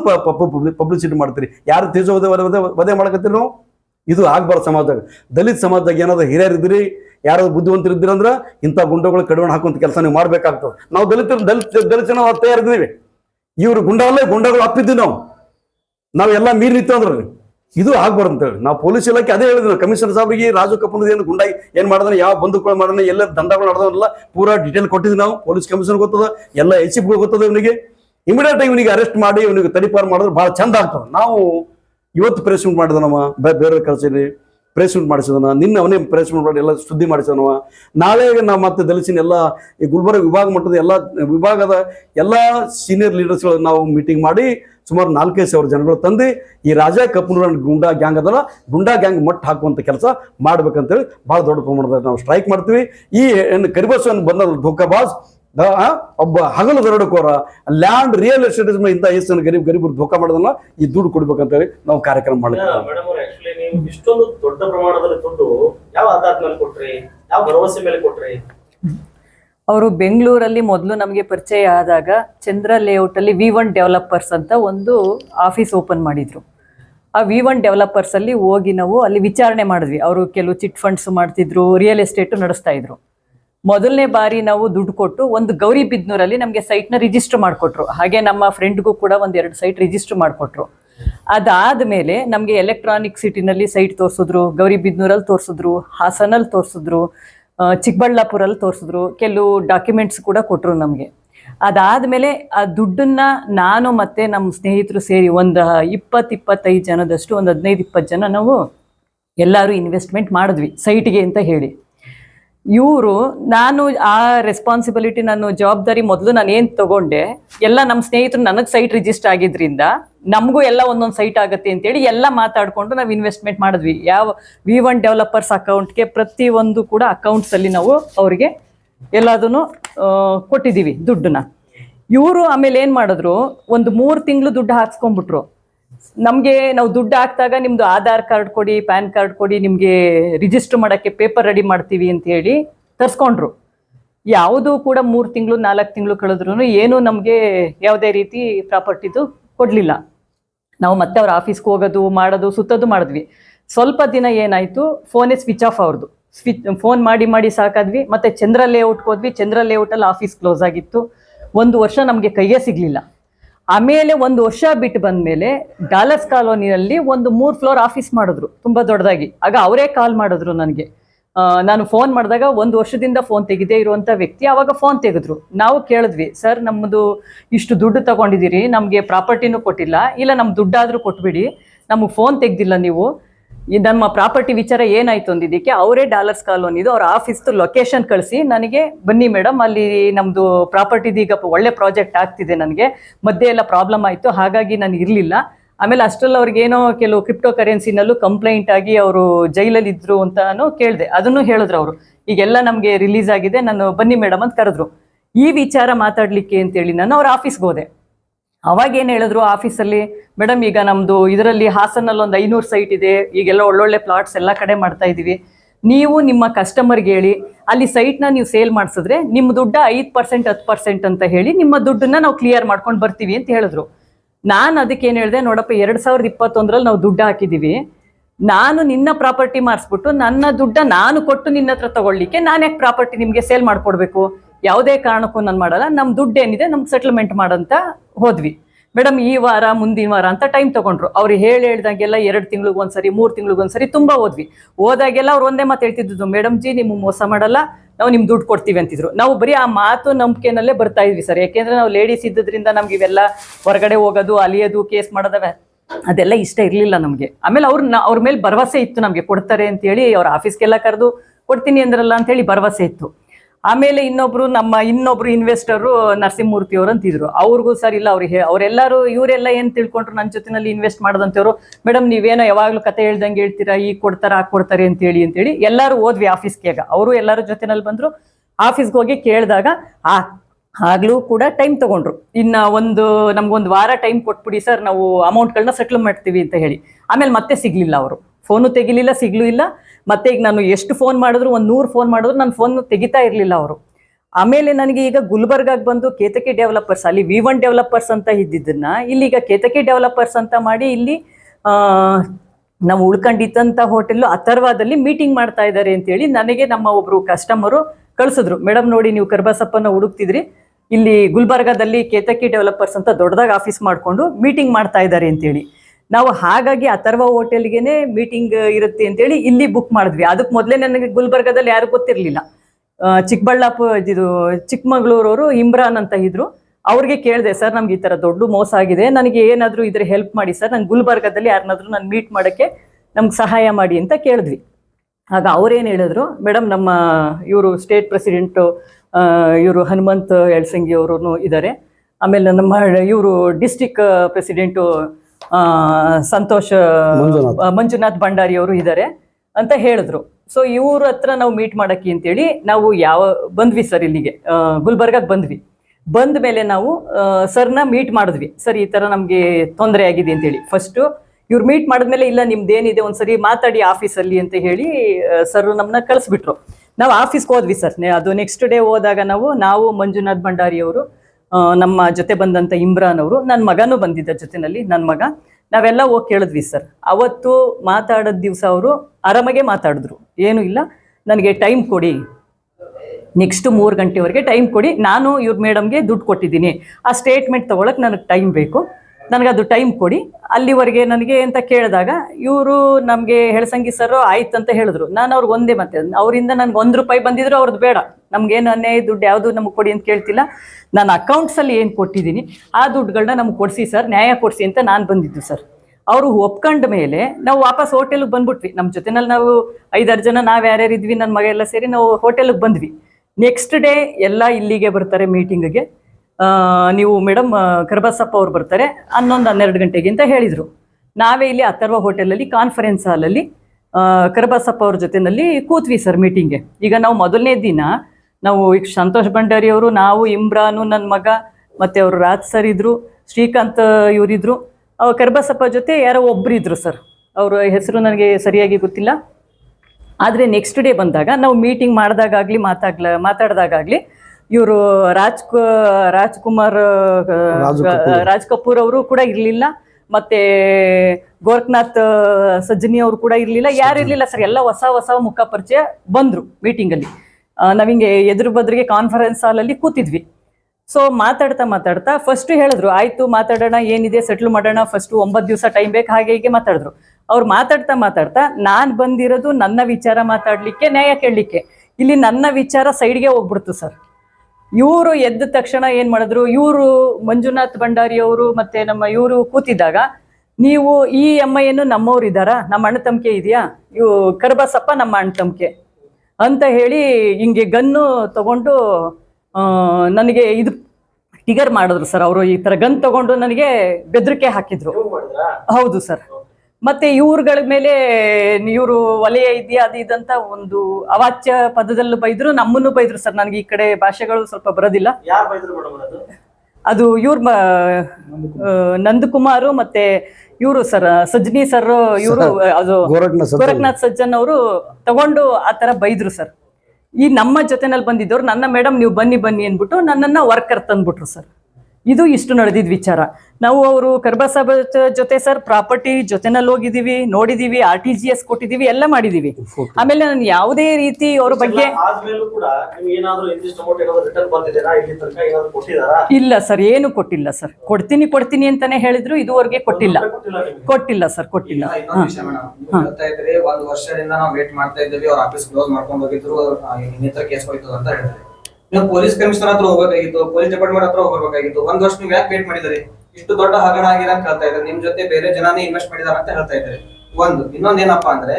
ಪಬ್ಲಿಸಿಟಿ ಮಾಡ್ತೀರಿ. ಯಾರು ತೇಜ ವಧೆ ವಧೆ ಮಾಡಕತ್ತೀರಿ ನಾವು? ಇದು ಆಗ್ಬಾರ್ದು ಸಮಾಜದಾಗ. ದಲಿತ ಸಮಾಜದಾಗ ಏನಾದ್ರು ಹಿರಿಯರು ಇದ್ರಿ ಯಾರಾದ್ರು ಬುದ್ಧಿವಂತರು ಇದ್ದೀರಿ ಅಂದ್ರೆ ಇಂಥ ಗುಂಡಗಳು ಕಡಿಮೆ ಹಾಕುವಂತ ಕೆಲಸ ನೀವು ಮಾಡ್ಬೇಕಾಗ್ತದೆ. ನಾವು ದಲಿತರು ದಲಿತ ದಲಿತ ನಾವು ತಯಾರಿದ್ದೀವಿ. ಇವ್ರು ಗುಂಡವಲ್ಲೇ ಗುಂಡಗಳು ಅಪ್ಪಿದ್ದೀವಿ ನಾವು. ನಾವೆಲ್ಲ ಮೀರಿ ನಿಂತು ಅಂದ್ರೆ ಇದು ಆಗ್ಬಾರ್ದು ಅಂತ ಹೇಳಿ. ನಾವು ಪೊಲೀಸ್ ಇಲಾಖೆ ಅದೇ ಹೇಳಿದ್ರು, ಕಮಿಷನರ್ ಸಾಬ್ರಿಗೆ ರಾಜು ಕಪೂರ್ ಏನು ಗುಂಡಾಗಿ ಏನ್ ಮಾಡಿದ್ರೆ ಯಾವ ಬಂದುಕೊಳ್ಳ ಮಾಡಿದ್ರೆ ಎಲ್ಲ ದಂಡಗಳು ನಡೆದವಲ್ಲ ಪೂರಾ ಡೀಟೇಲ್ ಕೊಟ್ಟಿದ್ವಿ ನಾವು. ಪೊಲೀಸ್ ಕಮಿಷನ್ ಗೊತ್ತದ, ಎಲ್ಲ ಎಚ್ಗಳು ಗೊತ್ತದ ಇವನಿಗೆ. ಇಮಿಡಿಯೇಟ್ ಆಗಿ ಇವನಿಗೆ ಅರೆಸ್ಟ್ ಮಾಡಿ, ಇವನಿಗೆ ತಡಿಪಾರು ಮಾಡಿದ್ರೆ ಬಹಳ ಚಂದ ಆಗ್ತದೆ. ನಾವು ಇವತ್ತು ಪ್ರೆಸ್ ಮೀಟ್ ಮಾಡಿದ ಬೇರೆ ಕೆಲಸದಲ್ಲಿ ಪ್ರೆಸ್ ಮೀಟ್ ಮಾಡಿಸಿದನ ನಿನ್ನೆ ಅವನೇ ಪ್ರೆಸ್ ಮೀಟ್ ಮಾಡಿ ಎಲ್ಲ ಸುದ್ದಿ ಮಾಡಿಸಿದನವ. ನಾಳೆ ನಾವು ಮತ್ತೆ ದಲಿಸಿನ ಎಲ್ಲ, ಈ ಗುಲ್ಬರ್ಗ ವಿಭಾಗ ಮಟ್ಟದ ಎಲ್ಲ ವಿಭಾಗದ ಎಲ್ಲ ಸೀನಿಯರ್ ಲೀಡರ್ಸ್ಗಳು ನಾವು ಮೀಟಿಂಗ್ ಮಾಡಿ ಸುಮಾರು ನಾಲ್ಕೈದು ಸಾವಿರ ಜನಗಳು ತಂದು ಈ ರಾಜಾ ಕಪೂರ್ ಗುಂಡಾ ಗ್ಯಾಂಗ್ ಅದಲ್ಲ ಗುಂಡಾ ಗ್ಯಾಂಗ್ ಮಟ್ಟ ಹಾಕುವಂಥ ಕೆಲಸ ಮಾಡ್ಬೇಕಂತೇಳಿ ಭಾಳ ದೊಡ್ಡ ಪ್ರಮಾಣದಲ್ಲಿ ನಾವು ಸ್ಟ್ರೈಕ್ ಮಾಡ್ತೀವಿ. ಈ ಏನು ಕರಿಬಸವನ್ ಬಂದ ಧೋಕಾಬಾಜ್ ಒಬ್ಬ ಹಗಲು ದರಡಕೋರ ಲ್ಯಾಂಡ್ ರಿಯಲ್ ಎಸ್ಟೇಟ್ ಎಷ್ಟು ಜನ ಗರೀಬ್ ಗರೀಬರು ಧೋಕಾ ಮಾಡೋದನ್ನ ಈ ದುಡ್ಡು ಕೊಡ್ಬೇಕಂತೇಳಿ ನಾವು ಕಾರ್ಯಕ್ರಮ ನೀವು ಇಷ್ಟೊಂದು ದೊಡ್ಡ ಪ್ರಮಾಣದಲ್ಲಿ ದುಡ್ಡು ಯಾವ ಆಧಾರದ ಮೇಲೆ ಕೊಟ್ರಿ? ಯಾವ ಭರವಸೆ ಮೇಲೆ ಕೊಟ್ರಿ? ಅವರು ಬೆಂಗಳೂರಲ್ಲಿ ಮೊದಲು ನಮಗೆ ಪರಿಚಯ ಆದಾಗ ಚಂದ್ರ ಲೇಔಟ್ ಅಲ್ಲಿ ವಿ ಒನ್ ಡೆವಲಪರ್ಸ್ ಅಂತ ಒಂದು ಆಫೀಸ್ ಓಪನ್ ಮಾಡಿದ್ರು. ಆ ವಿ ಒನ್ ಡೆವಲಪರ್ಸ್ ಅಲ್ಲಿ ಹೋಗಿ ನಾವು ಅಲ್ಲಿ ವಿಚಾರಣೆ ಮಾಡಿದ್ವಿ. ಅವರು ಕೆಲವು ಚಿಟ್ ಫಂಡ್ಸ್ ಮಾಡ್ತಿದ್ರು, ರಿಯಲ್ ಎಸ್ಟೇಟ್ ನಡೆಸ್ತಾ ಇದ್ರು. ಮೊದಲನೇ ಬಾರಿ ನಾವು ದುಡ್ಡು ಕೊಟ್ಟು ಒಂದು ಗೌರಿ ಬಿದ್ನೂರಲ್ಲಿ ನಮಗೆ ಸೈಟ್ನ ರಿಜಿಸ್ಟರ್ ಮಾಡಿಕೊಟ್ರು. ಹಾಗೆ ನಮ್ಮ ಫ್ರೆಂಡ್ಗೂ ಕೂಡ ಒಂದು ಎರಡು ಸೈಟ್ ರಿಜಿಸ್ಟರ್ ಮಾಡಿಕೊಟ್ರು. ಅದಾದಮೇಲೆ ನಮಗೆ ಎಲೆಕ್ಟ್ರಾನಿಕ್ ಸಿಟಿನಲ್ಲಿ ಸೈಟ್ ತೋರಿಸಿದ್ರು, ಗೌರಿ ಬಿದ್ನೂರಲ್ಲಿ ತೋರಿಸಿದ್ರು, ಹಾಸನಲ್ಲಿ ತೋರಿಸಿದ್ರು ಚಿಕ್ಕಬಳ್ಳಾಪುರಲ್ಲಿ ತೋರಿಸಿದ್ರು. ಕೆಲವು ಡಾಕ್ಯುಮೆಂಟ್ಸ್ ಕೂಡ ಕೊಟ್ಟರು ನಮಗೆ. ಅದಾದಮೇಲೆ ಆ ದುಡ್ಡನ್ನ ನಾನು ಮತ್ತು ನಮ್ಮ ಸ್ನೇಹಿತರು ಸೇರಿ ಒಂದು ಇಪ್ಪತ್ತು ಇಪ್ಪತ್ತೈದು ಜನದಷ್ಟು ಒಂದು ಹದಿನೈದು ಇಪ್ಪತ್ತು ಜನ ನಾವು ಎಲ್ಲರೂ ಇನ್ವೆಸ್ಟ್ಮೆಂಟ್ ಮಾಡಿದ್ವಿ ಸೈಟಿಗೆ ಅಂತ ಹೇಳಿ. ಇವರು, ನಾನು ಆ ರೆಸ್ಪಾನ್ಸಿಬಿಲಿಟಿ ನಾನು ಜವಾಬ್ದಾರಿ ಮೊದಲು ನಾನು ಏನು ತಗೊಂಡೆ, ಎಲ್ಲ ನಮ್ಮ ಸ್ನೇಹಿತರು ನನಗೆ ಸೈಟ್ ರಿಜಿಸ್ಟರ್ ಆಗಿದ್ರಿಂದ, ನಮಗೂ ಎಲ್ಲ ಒಂದೊಂದು ಸೈಟ್ ಆಗುತ್ತೆ ಅಂತೇಳಿ ಎಲ್ಲ ಮಾತಾಡ್ಕೊಂಡು ನಾವು ಇನ್ವೆಸ್ಟ್ಮೆಂಟ್ ಮಾಡಿದ್ವಿ. ಯಾವ ವಿ ಒನ್ ಡೆವಲಪರ್ಸ್ ಅಕೌಂಟ್ಗೆ ಪ್ರತಿಯೊಂದು ಕೂಡ ಅಕೌಂಟ್ಸಲ್ಲಿ ನಾವು ಅವರಿಗೆ ಎಲ್ಲದನ್ನು ಕೊಟ್ಟಿದ್ದೀವಿ ದುಡ್ಡನ್ನ. ಇವರು ಆಮೇಲೆ ಏನು ಮಾಡಿದ್ರು, ಒಂದು ಮೂರು ತಿಂಗಳು ದುಡ್ಡು ಹಾಕ್ಸ್ಕೊಂಡ್ಬಿಟ್ರು. ನಮಗೆ ನಾವು ದುಡ್ಡು ಹಾಕಿದಾಗ ನಿಮ್ಮದು ಆಧಾರ್ ಕಾರ್ಡ್ ಕೊಡಿ, ಪ್ಯಾನ್ ಕಾರ್ಡ್ ಕೊಡಿ, ನಿಮಗೆ ರಿಜಿಸ್ಟರ್ ಮಾಡೋಕ್ಕೆ ಪೇಪರ್ ರೆಡಿ ಮಾಡ್ತೀವಿ ಅಂತ ಹೇಳಿ ತರಿಸ್ಕೊಂಡ್ರು. ಯಾವುದೂ ಕೂಡ ಮೂರು ತಿಂಗಳು, ನಾಲ್ಕು ತಿಂಗಳು ಕಳೆದ್ರೂ ಏನೂ ನಮಗೆ ಯಾವುದೇ ರೀತಿ ಪ್ರಾಪರ್ಟಿದು ಕೊಡಲಿಲ್ಲ. ನಾವು ಮತ್ತೆ ಅವ್ರ ಆಫೀಸ್ಗೆ ಹೋಗೋದು, ಮಾಡೋದು, ಸುತ್ತೋದು ಮಾಡಿದ್ವಿ. ಸ್ವಲ್ಪ ದಿನ ಏನಾಯಿತು, ಫೋನೇ ಸ್ವಿಚ್ ಆಫ್ ಅವ್ರದ್ದು ಸ್ವಿಚ್ ಫೋನ್ ಮಾಡಿ ಮಾಡಿ ಸಾಕಾದ್ವಿ, ಮತ್ತೆ ಚಂದ್ರ ಲೇಔಟ್ಗೆ ಹೋದ್ವಿ, ಚಂದ್ರ ಲೇಔಟಲ್ಲಿ ಆಫೀಸ್ ಕ್ಲೋಸ್ ಆಗಿತ್ತು. ಒಂದು ವರ್ಷ ನಮಗೆ ಕೈಗೆ ಸಿಗಲಿಲ್ಲ. ಆಮೇಲೆ ಒಂದು ವರ್ಷ ಬಿಟ್ಟು ಬಂದ ಮೇಲೆ ಡಾಲಸ್ ಕಾಲೋನಿಯಲ್ಲಿ ಒಂದು ಮೂರು ಫ್ಲೋರ್ ಆಫೀಸ್ ಮಾಡಿದ್ರು, ತುಂಬ ದೊಡ್ಡದಾಗಿ. ಆಗ ಅವರೇ ಕಾಲ್ ಮಾಡಿದ್ರು ನನಗೆ. ನಾನು ಫೋನ್ ಮಾಡಿದಾಗ ಒಂದು ವರ್ಷದಿಂದ ಫೋನ್ ತೆಗಿದೇ ಇರುವಂಥ ವ್ಯಕ್ತಿ ಅವಾಗ ಫೋನ್ ತೆಗೆದ್ರು. ನಾವು ಕೇಳಿದ್ವಿ, ಸರ್, ನಮ್ಮದು ಇಷ್ಟು ದುಡ್ಡು ತಗೊಂಡಿದ್ದೀರಿ, ನಮಗೆ ಪ್ರಾಪರ್ಟಿನೂ ಕೊಟ್ಟಿಲ್ಲ, ಇಲ್ಲ ನಮ್ಮ ದುಡ್ಡಾದರೂ ಕೊಟ್ಬಿಡಿ, ನಮಗೆ ಫೋನ್ ತೆಗ್ದಿಲ್ಲ ನೀವು ಈ ನಮ್ಮ ಪ್ರಾಪರ್ಟಿ ವಿಚಾರ ಏನಾಯ್ತು ಅಂದಿದ್ದಕ್ಕೆ ಅವರೇ ಡಾಲರ್ಸ್ ಕಾಲೋನಿದು ಅವ್ರ ಆಫೀಸ್ದು ಲೊಕೇಶನ್ ಕಳಿಸಿ ನನಗೆ ಬನ್ನಿ ಮೇಡಮ್ ಅಲ್ಲಿ ನಮ್ಮದು ಪ್ರಾಪರ್ಟಿದು ಈಗ ಒಳ್ಳೆ ಪ್ರಾಜೆಕ್ಟ್ ಆಗ್ತಿದೆ ನನಗೆ, ಮಧ್ಯೆ ಎಲ್ಲ ಪ್ರಾಬ್ಲಮ್ ಆಯಿತು, ಹಾಗಾಗಿ ನಾನು ಇರಲಿಲ್ಲ. ಆಮೇಲೆ ಅಷ್ಟರಲ್ಲಿ ಅವ್ರಿಗೇನೋ ಕೆಲವು ಕ್ರಿಪ್ಟೋ ಕರೆನ್ಸಿನಲ್ಲೂ ಕಂಪ್ಲೇಂಟ್ ಆಗಿ ಅವರು ಜೈಲಲ್ಲಿ ಇದ್ರು ಅಂತಾನು ಕೇಳಿದೆ. ಅದನ್ನು ಹೇಳಿದ್ರು ಅವರು. ಈಗೆಲ್ಲ ನಮಗೆ ರಿಲೀಸ್ ಆಗಿದೆ, ನಾನು ಬನ್ನಿ ಮೇಡಮ್ ಅಂತ ಕರೆದ್ರು. ಈ ವಿಚಾರ ಮಾತಾಡಲಿಕ್ಕೆ ಅಂತೇಳಿ ನಾನು ಅವ್ರ ಆಫೀಸ್ಗೆ ಹೋದೆ. ಅವಾಗ ಏನು ಹೇಳಿದ್ರು ಆಫೀಸಲ್ಲಿ ಮೇಡಮ್, ಈಗ ನಮ್ಮದು ಇದರಲ್ಲಿ ಹಾಸನಲ್ಲಿ ಒಂದು ಐನೂರು ಸೈಟ್ ಇದೆ, ಈಗೆಲ್ಲ ಒಳ್ಳೊಳ್ಳೆ ಪ್ಲಾಟ್ಸ್ ಎಲ್ಲ ಕಡೆ ಮಾಡ್ತಾ ಇದ್ದೀವಿ ನೀವು ನಿಮ್ಮ ಕಸ್ಟಮರ್ಗೆ ಹೇಳಿ, ಅಲ್ಲಿ ಸೈಟ್ನ ನೀವು ಸೇಲ್ ಮಾಡಿಸಿದ್ರೆ ನಿಮ್ಮ ದುಡ್ಡ ಐದು ಪರ್ಸೆಂಟ್ ಹತ್ತು ಪರ್ಸೆಂಟ್ ಅಂತ ಹೇಳಿ ನಿಮ್ಮ ದುಡ್ಡನ್ನ ನಾವು ಕ್ಲಿಯರ್ ಮಾಡ್ಕೊಂಡು ಬರ್ತೀವಿ ಅಂತ ಹೇಳಿದ್ರು. ನಾನು ಅದಕ್ಕೆ ಏನು ಹೇಳಿದೆ, ನೋಡಪ್ಪ, ಎರಡು ಸಾವಿರದ ಇಪ್ಪತ್ತೊಂದರಲ್ಲಿ ನಾವು ದುಡ್ಡು ಹಾಕಿದ್ದೀವಿ ನಾನು ನಿನ್ನ ಪ್ರಾಪರ್ಟಿ ಮಾರಿಸ್ಬಿಟ್ಟು ನನ್ನ ದುಡ್ಡ ನಾನು ಕೊಟ್ಟು ನಿನ್ನ ಹತ್ರ ತಗೊಳ್ಳಿಕ್ಕೆ ನಾನು ಯಾಕೆ ಪ್ರಾಪರ್ಟಿ ನಿಮಗೆ ಸೇಲ್ ಮಾಡ್ಕೊಡ್ಬೇಕು? ಯಾವುದೇ ಕಾರಣಕ್ಕೂ ನಾನು ಮಾಡಲ್ಲ ನಮ್ಮ ದುಡ್ಡು ಏನಿದೆ ನಮ್ಗೆ ಸೆಟ್ಲ್ಮೆಂಟ್ ಮಾಡಂತ ಹೋದ್ವಿ. ಮೇಡಮ್, ಈ ವಾರ, ಮುಂದಿನ ವಾರ ಅಂತ ಟೈಮ್ ತಗೊಂಡ್ರು. ಅವ್ರು ಹೇಳಿ ಹೇಳ್ದಾಗೆಲ್ಲ ಎರಡು ತಿಂಗ್ಳಿಗೆ ಒಂದ್ಸರಿ, ಮೂರು ತಿಂಗ್ಳಿಗೆ ಒಂದ್ಸರಿ ತುಂಬಾ ಹೋದ್ವಿ. ಹೋದಾಗೆಲ್ಲ ಅವ್ರು ಒಂದೇ ಮಾತು ಹೇಳ್ತಿದ್ದು ಮೇಡಮ್ ಜಿ ನಿಮ್ಗೆ ಮೋಸ ಮಾಡಲ್ಲ. ನಾವು ನಿಮ್ ದುಡ್ಡು ಕೊಡ್ತೀವಿ ಅಂತಿದ್ರು. ನಾವು ಬರೀ ಆ ಮಾತು ನಂಬಿಕೆನಲ್ಲೇ ಬರ್ತಾ ಇದ್ವಿ ಸರ್. ಯಾಕೆಂದ್ರೆ ನಾವು ಲೇಡೀಸ್ ಇದ್ದದ್ರಿಂದ ನಮ್ಗೆ ಇವೆಲ್ಲ ಹೊರಗಡೆ ಹೋಗೋದು, ಅಲಿಯೋದು ಕೇಸ್ ಮಾಡೋದವೆ, ಅದೆಲ್ಲ ಇಷ್ಟ ಇರಲಿಲ್ಲ ನಮಗೆ. ಆಮೇಲೆ ಅವ್ರ ಅವ್ರ ಮೇಲೆ ಭರವಸೆ ಇತ್ತು ನಮಗೆ. ಕೊಡ್ತಾರೆ ಅಂತೇಳಿ ಅವ್ರ ಆಫೀಸ್ಗೆಲ್ಲ ಕರೆದು, ಕೊಡ್ತೀನಿ ಅಂದ್ರಲ್ಲ ಅಂತೇಳಿ ಭರವಸೆ ಇತ್ತು. ಆಮೇಲೆ ಇನ್ನೊಬ್ರು ನಮ್ಮ ಇನ್ನೊಬ್ರು ಇನ್ವೆಸ್ಟರು ನರಸಿಂಹಮೂರ್ತಿ ಅವರು ಅಂತಿದ್ರು. ಅವ್ರಿಗೂ ಸರ್ ಇಲ್ಲ ಅವ್ರಿಗೆ ಅವರೆಲ್ಲರೂ ಇವರೆಲ್ಲ ಏನ್ ತಿಳ್ಕೊಂಡ್ರು ನನ್ನ ಜೊತೆನಲ್ಲಿ ಇನ್ವೆಸ್ಟ್ ಮಾಡದಂತವ್ರು, ಮೇಡಮ್, ನೀವೇನೋ ಯಾವಾಗ್ಲೂ ಕತೆ ಹೇಳ್ದಂಗೆ ಹೇಳ್ತೀರಾ? ಈ ಕೊಡ್ತಾರ, ಆ ಕೊಡ್ತಾರೆ ಅಂತೇಳಿ ಅಂತೇಳಿ ಎಲ್ಲರೂ ಓದ್ವಿ ಆಫೀಸ್ಗೆ ಆಗ ಅವರು ಎಲ್ಲರ ಜೊತೆನಲ್ಲಿ ಬಂದ್ರು. ಆಫೀಸ್ಗೆ ಹೋಗಿ ಕೇಳಿದಾಗ, ಆ, ಆಗ್ಲೂ ಕೂಡ ಟೈಮ್ ತಗೊಂಡ್ರು. ಇನ್ನ ಒಂದು, ನಮ್ಗೊಂದು ವಾರ ಟೈಮ್ ಕೊಟ್ಬಿಡಿ ಸರ್, ನಾವು ಅಮೌಂಟ್ಗಳನ್ನ ಸೆಟ್ಲ್ ಮಾಡ್ತೀವಿ ಅಂತ ಹೇಳಿ. ಆಮೇಲೆ ಮತ್ತೆ ಸಿಗ್ಲಿಲ್ಲ ಅವರು. ಫೋನು ತೆಗಿಲಿಲ್ಲ, ಸಿಗ್ಲೂ ಇಲ್ಲ. ಮತ್ತೆ ಈಗ ನಾನು ಎಷ್ಟು ಫೋನ್ ಮಾಡಿದ್ರು, ಒಂದು ನೂರು ಫೋನ್ ಮಾಡಿದ್ರು, ನಾನು ಫೋನ್ ತೆಗಿತಾ ಇರಲಿಲ್ಲ ಅವರು. ಆಮೇಲೆ ನನಗೆ ಈಗ ಗುಲ್ಬರ್ಗಾಗ್ ಬಂದು ಕೇತಕಿ ಡೆವಲಪರ್ಸ್, ಅಲ್ಲಿ ವಿ ಒನ್ ಡೆವಲಪರ್ಸ್ ಅಂತ ಇದ್ದಿದ್ದನ್ನ, ಇಲ್ಲಿ ಈಗ ಕೇತಕಿ ಡೆವಲಪರ್ಸ್ ಅಂತ ಮಾಡಿ ಇಲ್ಲಿ ನಾವು ಉಳ್ಕೊಂಡಿದ್ದಂಥ ಹೋಟೆಲ್ಲು ಅಥರ್ವಾದಲ್ಲಿ ಮೀಟಿಂಗ್ ಮಾಡ್ತಾ ಇದ್ದಾರೆ ಅಂತೇಳಿ ನನಗೆ ನಮ್ಮ ಒಬ್ಬರು ಕಸ್ಟಮರು ಕಳಿಸಿದ್ರು. ಮೇಡಮ್ ನೋಡಿ ನೀವು ಕರ್ಬಸಪ್ಪನ ಹುಡುಕ್ತಿದ್ರಿ. ಇಲ್ಲಿ ಗುಲ್ಬರ್ಗಾದಲ್ಲಿ ಕೇತಕಿ ಡೆವಲಪರ್ಸ್ ಅಂತ ದೊಡ್ಡದಾಗಿ ಆಫೀಸ್ ಮಾಡಿಕೊಂಡು ಮೀಟಿಂಗ್ ಮಾಡ್ತಾ ಇದ್ದಾರೆ ಅಂತೇಳಿ ನಾವು ಹಾಗಾಗಿ ಅಥರ್ವ ಹೋಟೆಲ್ಗೆನೆ ಮೀಟಿಂಗ್ ಇರುತ್ತೆ ಅಂತೇಳಿ ಇಲ್ಲಿ ಬುಕ್ ಮಾಡಿದ್ವಿ. ಅದಕ್ಕೆ ಮೊದಲೇ ನನಗೆ ಗುಲ್ಬರ್ಗದಲ್ಲಿ ಯಾರು ಗೊತ್ತಿರಲಿಲ್ಲ. ಚಿಕ್ಕಬಳ್ಳಾಪುರ ಇದು ಚಿಕ್ಕಮಗಳೂರವರು ಇಮ್ರಾನ್ ಅಂತ ಇದ್ರು. ಅವ್ರಿಗೆ ಕೇಳಿದೆ, ಸರ್, ನಮ್ಗೆ ಈ ಥರ ದೊಡ್ಡ ಮೋಸ ಆಗಿದೆ. ನನಗೆ ಏನಾದರೂ ಇದ್ರ ಹೆಲ್ಪ್ ಮಾಡಿ, ಸರ್. ನಾನು ಗುಲ್ಬರ್ಗದಲ್ಲಿ ಯಾರನ್ನಾದ್ರೂ ನಾನು ಮೀಟ್ ಮಾಡೋಕ್ಕೆ ನಮ್ಗೆ ಸಹಾಯ ಮಾಡಿ ಅಂತ ಕೇಳಿದ್ವಿ. ಆಗ ಅವ್ರೇನು ಹೇಳಿದ್ರು ಮೇಡಮ್ ನಮ್ಮ ಇವರು ಸ್ಟೇಟ್ ಪ್ರೆಸಿಡೆಂಟು ಇವರು ಹನುಮಂತ್ ಎಳ್ಸಂಗಿ ಅವರು ಇದ್ದಾರೆ ಆಮೇಲೆ ನಮ್ಮ ಇವರು ಡಿಸ್ಟಿಕ್ ಪ್ರೆಸಿಡೆಂಟು ಸಂತೋಷ್ ಮಂಜುನಾಥ್. ಭಂಡಾರಿ ಅವರು ಇದ್ದಾರೆ ಅಂತ ಹೇಳಿದ್ರು. ಸೊ ಇವ್ರ ಹತ್ರ ನಾವು ಮೀಟ್ ಮಾಡಕ್ಕೆ ಅಂತೇಳಿ ನಾವು ಯಾವ ಬಂದ್ವಿ ಸರ್ ಇಲ್ಲಿಗೆ. ಗುಲ್ಬರ್ಗಾಗ ಬಂದ್ವಿ. ಬಂದ ಮೇಲೆ ನಾವು ಸರ್ನ ಮೀಟ್ ಮಾಡಿದ್ವಿ. ಸರ್ ಈ ಥರ ನಮಗೆ ತೊಂದರೆ ಆಗಿದೆ ಅಂತೇಳಿ. ಫಸ್ಟು ಇವ್ರು ಮೀಟ್ ಮಾಡಿದ್ಮೇಲೆ ಇಲ್ಲ ನಿಮ್ದೇನಿದೆ ಒಂದ್ಸರಿ ಮಾತಾಡಿ ಆಫೀಸಲ್ಲಿ ಅಂತ ಹೇಳಿ ಸರ್ ನಮ್ಮನ್ನ ಕಳಿಸ್ಬಿಟ್ರು. ನಾವು ಆಫೀಸ್ಗೆ ಹೋದ್ವಿ ಸರ್ ಅದು ನೆಕ್ಸ್ಟ್ ಡೇ ಹೋದಾಗ ನಾವು ನಾವು ಮಂಜುನಾಥ್ ಭಂಡಾರಿ ಅವರು ನಮ್ಮ ಜೊತೆ ಬಂದಂಥ ಇಮ್ರಾನ್ ಅವರು ನನ್ನ ಮಗನೂ ಬಂದಿದ್ದ ಜೊತೆನಲ್ಲಿ ನನ್ನ ಮಗ. ನಾವೆಲ್ಲ ಹೋಗಿ ಕೇಳಿದ್ವಿ ಸರ್. ಅವತ್ತು ಮಾತಾಡೋದು ದಿವಸ ಅವರು ಆರಾಮಾಗೆ ಮಾತಾಡಿದ್ರು. ಏನು ಇಲ್ಲ. ನನಗೆ ಟೈಮ್ ಕೊಡಿ. ನೆಕ್ಸ್ಟ್ ಮೂರು ಗಂಟೆವರೆಗೆ ಟೈಮ್ ಕೊಡಿ. ನಾನು ಇವ್ರ ಮೇಡಮ್ಗೆ ದುಡ್ಡು ಕೊಟ್ಟಿದ್ದೀನಿ. ಆ ಸ್ಟೇಟ್ಮೆಂಟ್ ತೊಗೊಳಕ್ಕೆ ನನಗೆ ಟೈಮ್ ಬೇಕು. ನನಗೆ ಅದು ಟೈಮ್ ಕೊಡಿ. ಅಲ್ಲಿವರೆಗೆ ನನಗೆ ಅಂತ ಕೇಳಿದಾಗ, ಇವರು ನಮಗೆ ಹೆಳಸಂಗಿ ಸರ್ ಆಯ್ತು ಅಂತ ಹೇಳಿದ್ರು. ನಾನು ಅವ್ರಿಗೆ ಒಂದೇ ಮತ್ತೆ ಅವರಿಂದ ನನಗೆ ಒಂದು ರೂಪಾಯಿ ಬಂದಿದ್ರು ಅವ್ರದ್ದು ಬೇಡ. ನಮ್ಗೇನು ಅನ್ಯಾಯ, ದುಡ್ಡು ಯಾವುದು ನಮಗೆ ಕೊಡಿ ಅಂತ ಕೇಳ್ತಿಲ್ಲ. ನಾನು ಅಕೌಂಟ್ಸಲ್ಲಿ ಏನು ಕೊಟ್ಟಿದ್ದೀನಿ ಆ ದುಡ್ಡುಗಳನ್ನ ನಮ್ಗೆ ಕೊಡಿಸಿ ಸರ್, ನ್ಯಾಯ ಕೊಡಿಸಿ ಅಂತ ನಾನು ಬಂದಿದ್ದು ಸರ್. ಅವರು ಒಪ್ಕೊಂಡ ಮೇಲೆ ನಾವು ವಾಪಸ್ ಹೋಟೆಲ್ಗೆ ಬಂದ್ಬಿಟ್ವಿ. ನಮ್ಮ ಜೊತೆನಲ್ಲಿ ನಾವು ಐದಾರು ಜನ, ನಾವು ಯಾರ್ಯಾರು ಇದ್ವಿ ನನ್ನ ಮಗ ಎಲ್ಲ ಸೇರಿ ನಾವು ಹೋಟೆಲ್ಗೆ ಬಂದ್ವಿ. ನೆಕ್ಸ್ಟ್ ಡೇ ಎಲ್ಲ ಇಲ್ಲಿಗೆ ಬರ್ತಾರೆ ಮೀಟಿಂಗ್ಗೆ ನೀವು ಮೇಡಮ್ ಕರಬಸಪ್ಪ ಅವ್ರು ಬರ್ತಾರೆ, ಹನ್ನೊಂದು ಹನ್ನೆರಡು ಗಂಟೆಗೆ ಅಂತ ಹೇಳಿದರು. ನಾವೇ ಇಲ್ಲಿ ಅಥರ್ವ ಹೋಟೆಲಲ್ಲಿ ಕಾನ್ಫರೆನ್ಸ್ ಹಾಲಲ್ಲಿ ಕರಬಸಪ್ಪ ಅವ್ರ ಜೊತೆಯಲ್ಲಿ ಕೂತ್ವಿ ಸರ್ ಮೀಟಿಂಗ್ಗೆ ಈಗ ನಾವು ಮೊದಲನೇ ದಿನ, ನಾವು ಈಗ ಸಂತೋಷ್ ಭಂಡಾರಿ ಅವರು, ನಾವು ಇಮ್ರಾನು ನನ್ನ ಮಗ, ಮತ್ತೆ ಅವರು ರಾಜ್ ಸರ್ ಇದ್ರು, ಶ್ರೀಕಾಂತ್ ಇವರಿದ್ರು ಅವ್ರು ಕರ್ಬಸಪ್ಪ ಜೊತೆ ಯಾರೋ ಒಬ್ಬರು ಇದ್ರು ಸರ್ ಅವರ ಹೆಸರು ನನಗೆ ಸರಿಯಾಗಿ ಗೊತ್ತಿಲ್ಲ. ಆದರೆ ನೆಕ್ಸ್ಟ್ ಡೇ ಬಂದಾಗ ನಾವು ಮೀಟಿಂಗ್ ಮಾಡಿದಾಗಲಿ ಮಾತಾಗ್ಲ ಮಾತಾಡಿದಾಗಲಿ ಇವರು ರಾಜ್ ರಾಜ್ಕುಮಾರ್ ರಾಜ್ ಕಪೂರ್. ಅವರು ಕೂಡ ಇರಲಿಲ್ಲ. ಮತ್ತೆ ಗೋರ್ಖನಾಥ್ ಸಜ್ಜನಿ ಅವರು ಕೂಡ ಇರ್ಲಿಲ್ಲ. ಯಾರು ಇರ್ಲಿಲ್ಲ ಸರ್ ಎಲ್ಲ ಹೊಸ ಹೊಸ ಮುಖ ಪರಿಚಯ ಬಂದ್ರು ಮೀಟಿಂಗ್ ಅಲ್ಲಿ. ನಾವಿಂಗೆ ಎದುರು ಬದ್ರಿಗೆ ಕಾನ್ಫರೆನ್ಸ್ ಹಾಲಲ್ಲಿ ಕೂತಿದ್ವಿ. ಸೊ ಮಾತಾಡ್ತಾ ಮಾತಾಡ್ತಾ ಫಸ್ಟ್ ಹೇಳಿದ್ರು ಆಯ್ತು ಮಾತಾಡೋಣ ಏನಿದೆ ಸೆಟ್ಲ್ ಮಾಡೋಣ ಫಸ್ಟ್ ಒಂಬತ್ತು ದಿವಸ ಟೈಮ್ ಬೇಕು ಹಾಗೆ ಹೀಗೆ ಮಾತಾಡಿದ್ರು. ಅವ್ರು ಮಾತಾಡ್ತಾ ಮಾತಾಡ್ತಾ ನಾನ್ ಬಂದಿರೋದು ನನ್ನ ವಿಚಾರ ಮಾತಾಡ್ಲಿಕ್ಕೆ ನ್ಯಾಯ ಕೇಳಲಿಕ್ಕೆ. ಇಲ್ಲಿ ನನ್ನ ವಿಚಾರ ಸೈಡ್ಗೆ ಹೋಗ್ಬಿಡ್ತು ಸರ್. ಇವರು ಎದ್ದ ತಕ್ಷಣ ಏನ್ ಮಾಡಿದ್ರು? ಇವರು ಮಂಜುನಾಥ್ ಭಂಡಾರಿ ಅವರು ಮತ್ತೆ ನಮ್ಮ ಇವರು ಕೂತಿದ್ದಾಗ ನೀವು ಈ ಅಮ್ಮಯ್ಯನು ನಮ್ಮವ್ರು ಇದ್ದಾರಾ? ನಮ್ಮ ಅಣ್ಣ ತಮ್ಕೆ ಇದೆಯಾ? ಇವು ಕರ್ಬಸಪ್ಪ ನಮ್ಮ ಅಣ್ಣ ತಮ್ಕೆ ಅಂತ ಹೇಳಿ ಹಿಂಗೆ ಗನ್ನು ತಗೊಂಡು ಆ, ನನಗೆ ಇದು ಟಿಗರ್ ಮಾಡಿದ್ರು ಸರ್. ಅವರು ಈ ತರ ಗನ್ ತಗೊಂಡು ನನಗೆ ಬೆದರಿಕೆ ಹಾಕಿದ್ರು. ಹೌದು ಸರ್. ಮತ್ತೆ ಇವ್ರಗಳ ಮೇಲೆ ಇವರು ವಲಯ ಇದೆಯಾ ಅದು ಇದಂತ ಒಂದು ಅವಾಚ್ಯ ಪದದಲ್ಲೂ ಬೈದ್ರು ನಮ್ಮನ್ನು ಬೈದ್ರು ಸರ್. ನನಗೆ ಈ ಕಡೆ ಭಾಷೆಗಳು ಸ್ವಲ್ಪ ಬರೋದಿಲ್ಲ. ಅದು? ಅದು ಇವ್ರ ನಂದಕುಮಾರು ಮತ್ತೆ ಇವರು ಸರ್ ಸಜ್ನಿ ಸರ್ ಇವರು ಅದು ಗೋರಖ್ನಾಥ್ ಸಜ್ಜನ್. ಅವರು ತಗೊಂಡು ಆ ತರ ಬೈದ್ರು ಸರ್. ಈ ನಮ್ಮ ಜೊತೆನಲ್ಲಿ ಬಂದಿದ್ದವ್ರು ನನ್ನ ಮೇಡಮ್ ನೀವು ಬನ್ನಿ ಬನ್ನಿ ಅಂದ್ಬಿಟ್ಟು ನನ್ನನ್ನ ವರ್ಕರ್ ತಂದ್ಬಿಟ್ರು ಸರ್. ಇದು ಇಷ್ಟು ನಡೆದಿದ್ ವಿಚಾರ. ನಾವು ಅವರು ಕರ್ಬಸಾಬ್ ಜೊತೆ ಸರ್ ಪ್ರಾಪರ್ಟಿ ಜೊತೆನಲ್ಲಿ ಹೋಗಿದೀವಿ ನೋಡಿದೀವಿ ಆರ್ ಟಿ ಜಿ ಎಸ್ ಕೊಟ್ಟಿದೀವಿ ಎಲ್ಲ ಮಾಡಿದೀವಿ ಆಮೇಲೆ ನಾನು ಯಾವುದೇ ರೀತಿ ಅವ್ರ ಬಗ್ಗೆ ಆದ್ಮೇಲೂ ಕೂಡ ನಿಮ್ಗೆ ಏನಾದ್ರು ಇಂತಿಷ್ಟು ಅಮೌಂಟ್ ಏನಾದ್ರು ರಿಟರ್ನ್ ಬಂದಿದ್ದೀರಾ ಇಲ್ಲಿ ತನಕ ಏನಾದ್ರು ಕೊಟ್ಟಿದಾರಾ? ಇಲ್ಲ ಸರ್ ಏನು ಕೊಟ್ಟಿಲ್ಲ ಸರ್. ಕೊಡ್ತೀನಿ ಕೊಡ್ತೀನಿ ಅಂತಾನೆ ಹೇಳಿದ್ರು ಇದುವರೆಗೆ ಕೊಟ್ಟಿಲ್ಲ. ಕೊಟ್ಟಿಲ್ಲ ಸರ್ ಕೊಟ್ಟಿಲ್ಲ. ಒಂದ್ ವರ್ಷದಿಂದ ನಾವು ವೇಟ್ ಮಾಡ್ತಾ ಇದ್ದೀವಿ ಅವ್ರ ಆಫೀಸ್ ಕ್ಲೋಸ್ ಮಾಡ್ಕೊಂಡು ಹೋಗಿದ್ರು ಇನ್ನಿತರ ಕೇಸ್ ಹೋಯ್ತು ಅಂತ ಹೇಳಿದ್ರಿ. ನೀವು ಪೊಲೀಸ್ ಕಮಿಷನರ್ ಹತ್ರ ಹೋಗಬೇಕಾಗಿತ್ತು, ಪೊಲೀಸ್ ಡಿಪಾರ್ಟ್ಮೆಂಟ್ ಹತ್ರ ಹೋಗಬೇಕಾಗಿತ್ತು. ಒಂದ್ ವರ್ಷ ನೀವು ಯಾಕೆ ವೇಟ್ ಮಾಡಿದ್ರಿ ಇಷ್ಟು ದೊಡ್ಡ ಹಗರಣ ಆಗಿದೆ ಅಂತ ಹೇಳ್ತಾ ಇದ್ದಾರೆ. ನಿಮ್ ಜೊತೆ ಬೇರೆ ಜನನೇ ಇನ್ವೆಸ್ಟ್ ಮಾಡಿದಾರ ಅಂತ ಹೇಳ್ತಾ ಇದ್ದಾರೆ. ಒಂದು ಇನ್ನೊಂದೇನಪ್ಪಾ ಅಂದ್ರೆ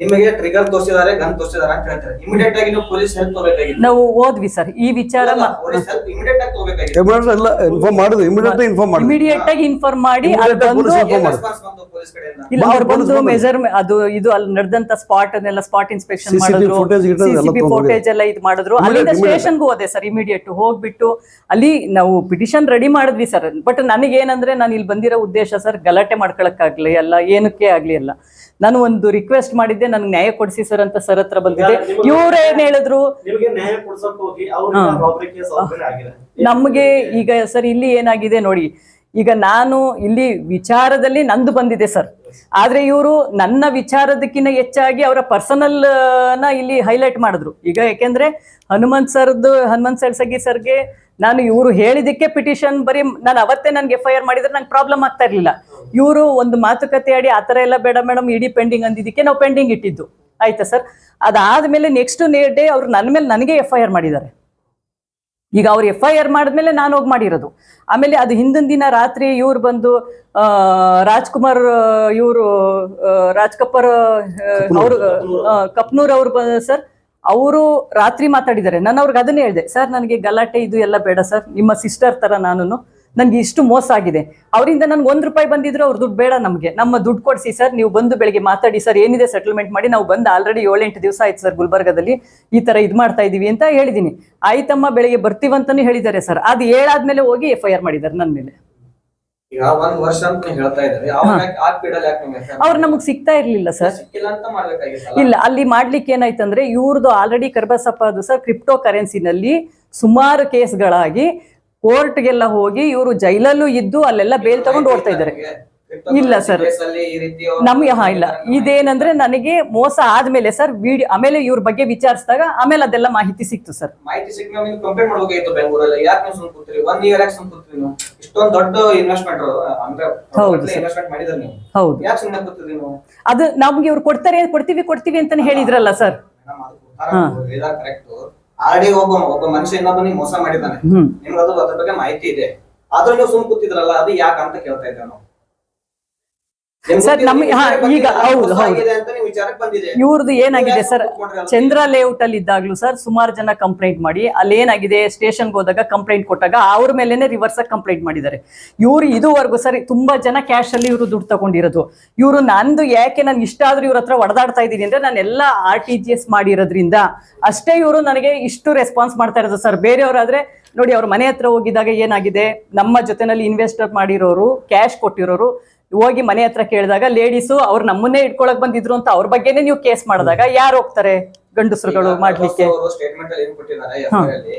ನಿಮಗೆ ಟ್ರಿಗರ್ ತೋರಿಸಿದ್ದಾರೆ ಗನ್ ತೋರಿಸಿದಾರೆ ಅಂತ ಹೇಳ್ತಾರೆ. ಇಮಿಡಿಯೇಟ್ ಆಗಿ ನೀವು ಪೊಲೀಸ್ ಹೆಲ್ಪ್ ತಗೋಬೇಕಾಗಿತ್ತು. ನಾವು ಓದ್ವಿ ಸರ್ ಈ ವಿಚಾರ ಪೊಲೀಸ್ ಹೆಲ್ಪ್ ಇಮಿಡಿಯೇಟ್ ಆಗಿ ತಗೋಬೇಕಾಗಿತ್ತು. ಇಮಿಡಿಯೇಟ್ ಎಲ್ಲ ಇನ್ಫಾರ್ಮ್ ಮಾಡಿದ್ರು ಇಮಿಡಿಯೇಟ್ ಇನ್ಫಾರ್ಮ್ ಮಾಡಿದ್ರು ಇಮಿಡಿಯೇಟ್ ಆಗಿ ಇನ್ಫಾರ್ಮ್ ಮಾಡಿ ಅಲ್ಲಿ ಬಂದು ಮಾಡಿ. ಪೊಲೀಸ್ ಕಡೆಯಿಂದ. ಇಲ್ಲ ಅವ್ರು ಬಂದು. ಮೆಜರ್ ಅದು ಇದು ಅಲ್ಲಿ ನಡೆದಂತ ಸ್ಪಾಟ್ ಅನ್ನೆಲ್ಲ ಸ್ಪಾಟ್ ಇನ್ಸ್ಪೆಕ್ಷನ್ ಮಾಡಿದ್ರು. ಎಲ್ಲ ಸಿಸಿಬಿ ಫೋಟೇಜ್ ಎಲ್ಲ ಇದು ಮಾಡಿದ್ರು. ಅಲ್ಲಿಂದ immediate. ಸ್ಟೇಷನ್ಗೂ ಹೋದೆ ಸರ್ ಇಮಿಡಿಯೇಟ್ ಹೋಗ್ಬಿಟ್ಟು ಅಲ್ಲಿ ನಾವು ಪಿಟಿಷನ್ ರೆಡಿ ಮಾಡಿದ್ವಿ ಸರ್ ಬಟ್ ನನಗೇನಂದ್ರೆ ನಾನು ಇಲ್ಲಿ ಬಂದಿರೋ ಉದ್ದೇಶ ಸರ್ ಗಲಾಟೆ ಮಾಡ್ಕೊಳಕ್ಕಾಗ್ಲಿ ಅಲ್ಲ ಏನಕ್ಕೆ ಆಗ್ಲಿ ಅಲ್ಲ. ನಾನು ಒಂದು ರಿಕ್ವೆಸ್ಟ್ ಮಾಡಿದ್ದೆ ನನಗೆ ನ್ಯಾಯ ಕೊಡಿಸಿ ಸರ್ ಅಂತ ಸರ್ ಹತ್ರ ಬಂದಿದ್ದೆ. ಇವ್ರೇನ್ ಹೇಳಿದ್ರು? ನಮ್ಗೆ ಈಗ ಸರ್ ಇಲ್ಲಿ ಏನಾಗಿದೆ ನೋಡಿ ಈಗ ನಾನು ಇಲ್ಲಿ ವಿಚಾರದಲ್ಲಿ ನಂದು ಬಂದಿದೆ ಸರ್. ಆದ್ರೆ ಇವರು ನನ್ನ ವಿಚಾರದಕ್ಕಿಂತ ಹೆಚ್ಚಾಗಿ ಅವರ ಪರ್ಸನಲ್ನ ಇಲ್ಲಿ ಹೈಲೈಟ್ ಮಾಡಿದ್ರು. ಈಗ ಯಾಕೆಂದ್ರೆ ಹನುಮಂತ್ ಸರ್ದು ಹನುಮಂತ್ ಸೆಳ್ಸಗಿ ಸರ್ಗೆ ನಾನು ಇವರು ಹೇಳಿದಕ್ಕೆ ಪಿಟಿಷನ್ ಬರೀ ನಾನು ಅವತ್ತೇ ನನ್ಗೆ ಎಫ್ ಐ ಆರ್ ಮಾಡಿದ್ರೆ ನಂಗೆ ಪ್ರಾಬ್ಲಮ್ ಆಗ್ತಾ ಇರಲಿಲ್ಲ. ಇವರು ಒಂದು ಮಾತುಕತೆ ಆಡಿ ಆ ಥರ ಎಲ್ಲ ಬೇಡ ಮೇಡಮ್ ಇಡೀ ಪೆಂಡಿಂಗ್ ಅಂದಿದ್ದಕ್ಕೆ ನಾವು ಪೆಂಡಿಂಗ್ ಇಟ್ಟಿದ್ದು. ಆಯ್ತಾ ಸರ್ ಅದಾದ್ಮೇಲೆ ನೆಕ್ಸ್ಟ್ ಡೇ ಅವ್ರು ನನ್ನ ಮೇಲೆ ನನಗೆ ಎಫ್ ಐ ಆರ್ ಮಾಡಿದ್ದಾರೆ. ಈಗ ಅವ್ರು ಎಫ್ ಐ ಆರ್ ಮಾಡಿದ್ಮೇಲೆ ನಾನು ಹೋಗಿ ಮಾಡಿರೋದು. ಆಮೇಲೆ ಅದು ಹಿಂದಿನ ದಿನ ರಾತ್ರಿ ಇವ್ರು ಬಂದು ರಾಜ್ಕುಮಾರ್ ಇವರು ರಾಜ್ ಕಪ್ಪರ್ ಅವರು ಕಪ್ನೂರ್ ಅವ್ರು ಸರ್ ಅವರು ರಾತ್ರಿ ಮಾತಾಡಿದ್ದಾರೆ. ನಾನು ಅವ್ರಿಗೆ ಅದನ್ನೇ ಹೇಳಿದೆ, ಸರ್, ನನಗೆ ಗಲಾಟೆ ಇದು ಎಲ್ಲ ಬೇಡ ಸರ್. ನಿಮ್ಮ ಸಿಸ್ಟರ್ ತರ ನಾನು ನನಗೆ ಇಷ್ಟು ಮೋಸ ಆಗಿದೆ. ಅವರಿಂದ ನನ್ಗೆ ಒಂದು ರೂಪಾಯಿ ಬಂದಿದ್ರು ಅವ್ರ ದುಡ್ಡು ಬೇಡ ನಮಗೆ. ನಮ್ಮ ದುಡ್ಡು ಕೊಡಿಸಿ ಸರ್, ನೀವು ಬಂದು ಬೆಳಿಗ್ಗೆ ಮಾತಾಡಿ ಸರ್, ಏನಿದೆ ಸೆಟಲ್ಮೆಂಟ್ ಮಾಡಿ, ನಾವು ಬಂದು ಆಲ್ರೆಡಿ ಏಳೆಂಟು ದಿವಸ ಆಯ್ತು ಸರ್ ಗುಲ್ಬರ್ಗದಲ್ಲಿ ಈ ತರ ಇದು ಮಾಡ್ತಾ ಇದೀವಿ ಅಂತ ಹೇಳಿದೀನಿ ಆಯ್ತಮ್ಮ, ಬೆಳಿಗ್ಗೆ ಬರ್ತೀವಂತಾನು ಹೇಳಿದ್ದಾರೆ ಸರ್. ಅದು ಹೇಳಾದ್ಮೇಲೆ ಹೋಗಿ ಎಫ್ ಐ ಆರ್ ಮಾಡಿದ್ದಾರೆ ನನ್ನ ಮೇಲೆ. ಈಗ ಒಂದ್ ವರ್ಷ ಅಂತ ನೀವು ಹೇಳ್ತಾ ಇದ್ದಾರೆ. ಅವಾಗ ಯಾಕೆ ಆ ಪೀಡಲ್ ಯಾಕೆ ನಿಮ್ಗೆ ಅವ್ರು ನಮಗ್ ಸಿಗ್ತಾ ಇರ್ಲಿಲ್ಲ ಸರ್. ಸಿಕ್ಕಿಲ್ಲ ಅಂತ ಮಾಡ್ಬೇಕಾಗಿತ್ತಲ್ಲ? ಇಲ್ಲ ಅಲ್ಲಿ ಮಾಡ್ಲಿಕ್ಕೆ ಏನಾಯ್ತಂದ್ರೆ ಇವ್ರದ್ದು ಆಲ್ರೆಡಿ ಕರ್ಬಸಪ್ಪ ಅದು ಸರ್ ಕ್ರಿಪ್ಟೋ ಕರೆನ್ಸಿನಲ್ಲಿ ಸುಮಾರು ಕೇಸ್ಗಳಾಗಿ ಕೋರ್ಟ್ಗೆಲ್ಲ ಹೋಗಿ ಇವರು ಜೈಲಲ್ಲೂ ಇದ್ದು ಅಲ್ಲೆಲ್ಲ ಬೇಲ್ ತಗೊಂಡು ಓಡ್ತಾ ಇದ್ದಾರೆ. ಇಲ್ಲ ಸರ್. ನಮ್ಗೆ ಹಾ ಇಲ್ಲ. ಇದೇನಂದ್ರೆ ನನಗೆ ಮೋಸ ಆದ್ಮೇಲೆ ಸರ್ ವಿಡಿಯೋ ಆಮೇಲೆ ಇವ್ರ ಬಗ್ಗೆ ವಿಚಾರಿಸಿದಾಗ ಆಮೇಲೆ ಅದೆಲ್ಲ ಮಾಹಿತಿ ಸಿಕ್ತು ಸರ್. ಮಾಹಿತಿ ಸಿಕ್ಕ ನೀವು ಕಂಪ್ಲೇಂಟ್ ಮಾಡ್ಬೇಕಾಗಿತ್ತು ಬೆಂಗಳೂರಲ್ಲಿ. ಯಾಕೆ ನೀವು ಸುಮ್ ಕೂತ್ರಿ? ಒನ್ ಇಯರ್ ಯಾಕೆ ಸುಮ್ ಕೂತ್ರಿ ನೀವು? ಇಷ್ಟೊಂದು ದೊಡ್ಡ ಇನ್ವೆಸ್ಟ್ಮೆಂಟ್ ಅಂದ್ರೆ ಹೌದು ಇನ್ವೆಸ್ಟ್ಮೆಂಟ್ ಮಾಡಿದ್ರೆ ನೀವು. ಹೌದು. ಯಾಕೆ ಸುಮ್ಮನೆ ಕೂತ್ರಿ ನೀವು? ಅದು ನಮ್ಗೆ ಇವ್ರು ಕೊಡ್ತಾರೆ ಕೊಡ್ತೀವಿ ಕೊಡ್ತೀವಿ ಅಂತಾನೆ ಹೇಳಿದ್ರಲ್ಲ ಸರ್. ಕರೆಕ್ಟ್ ಆಲ್ರೆಡಿ ಒಬ್ಬ ಒಬ್ಬ ಮನುಷ್ಯ ಇನ್ನೊಬ್ಬನಿಗೆ ಮೋಸ ಮಾಡಿದ್ದಾನೆ. ನಿಮ್ಗೆ ಅದು ಅದ್ರ ಬಗ್ಗೆ ಮಾಹಿತಿ ಇದೆ. ಆದ್ರೂ ನೀವು ಸುಮ್ ಕೂತಿದ್ರಲ್ಲ ಅದು ಯಾಕೆ ಅಂತ ಕೇಳ್ತಾ ಇದ್ದೆ ನಾವು ನಮ್ಮ ನಮ್ಗೆ- ಹಾ, ಈಗ ಹೌದು, ಹೌದು. ಇವ್ರದ್ದು ಏನಾಗಿದೆ ಸರ್? ಚಂದ್ರ ಲೇಔಟ್ ಅಲ್ಲಿ ಇದ್ದಾಗ್ಲೂ ಸರ್ ಸುಮಾರು ಜನ ಕಂಪ್ಲೇಂಟ್ ಮಾಡಿ ಅಲ್ಲಿ ಏನಾಗಿದೆ ಸ್ಟೇಷನ್ಗೆ ಹೋದಾಗ ಕಂಪ್ಲೇಂಟ್ ಕೊಟ್ಟಾಗ ಅವ್ರ ಮೇಲೇನೆ ರಿವರ್ಸ್ ಆಗಿ ಕಂಪ್ಲೇಂಟ್ ಮಾಡಿದ್ದಾರೆ. ಇವ್ರು ಇದುವರೆಗೂ ಸರ್ ತುಂಬಾ ಜನ ಕ್ಯಾಶ್ ಅಲ್ಲಿ ಇವರು ದುಡ್ಡು ತಗೊಂಡಿರೋದು. ಇವರು ನಂದು ಯಾಕೆ ನಾನು ಇಷ್ಟ ಆದ್ರೂ ಇವ್ರ ಹತ್ರ ಒಡದಾಡ್ತಾ ಇದ್ದೀನಿ ಅಂದ್ರೆ ನಾನು ಎಲ್ಲ ಆರ್ ಟಿ ಜಿ ಎಸ್ ಮಾಡಿರೋದ್ರಿಂದ ಅಷ್ಟೇ ಇವರು ನನಗೆ ಇಷ್ಟು ರೆಸ್ಪಾನ್ಸ್ ಮಾಡ್ತಾ ಇರೋದು ಸರ್. ಬೇರೆಯವರಾದ್ರೆ ನೋಡಿ ಅವ್ರ ಮನೆ ಹತ್ರ ಹೋಗಿದಾಗ ಏನಾಗಿದೆ ನಮ್ಮ ಜೊತೆನಲ್ಲಿ ಇನ್ವೆಸ್ಟರ್ ಮಾಡಿರೋರು ಕ್ಯಾಶ್ ಕೊಟ್ಟಿರೋರು ಹೋಗಿ ಮನೆ ಹತ್ರ ಕೇಳಿದಾಗ ಲೇಡೀಸು ಅವ್ರು ನಮ್ಮನ್ನೇ ಇಟ್ಕೊಳಕ್ ಬಂದಿದ್ರು ಅಂತ ಅವ್ರ ಬಗ್ಗೆನೇ ನೀವು ಕೇಸ್ ಮಾಡಿದಾಗ ಯಾರು ಹೋಗ್ತಾರೆ ಗಂಡಸರುಗಳು ಮಾಡ್ಲಿಕ್ಕೆ? ಸ್ಟೇಟ್ಮೆಂಟ್ ಅಲ್ಲಿ ಏನ್ ಕೊಟ್ಟಿದ್ದಾರೆ ಅಲ್ಲಿ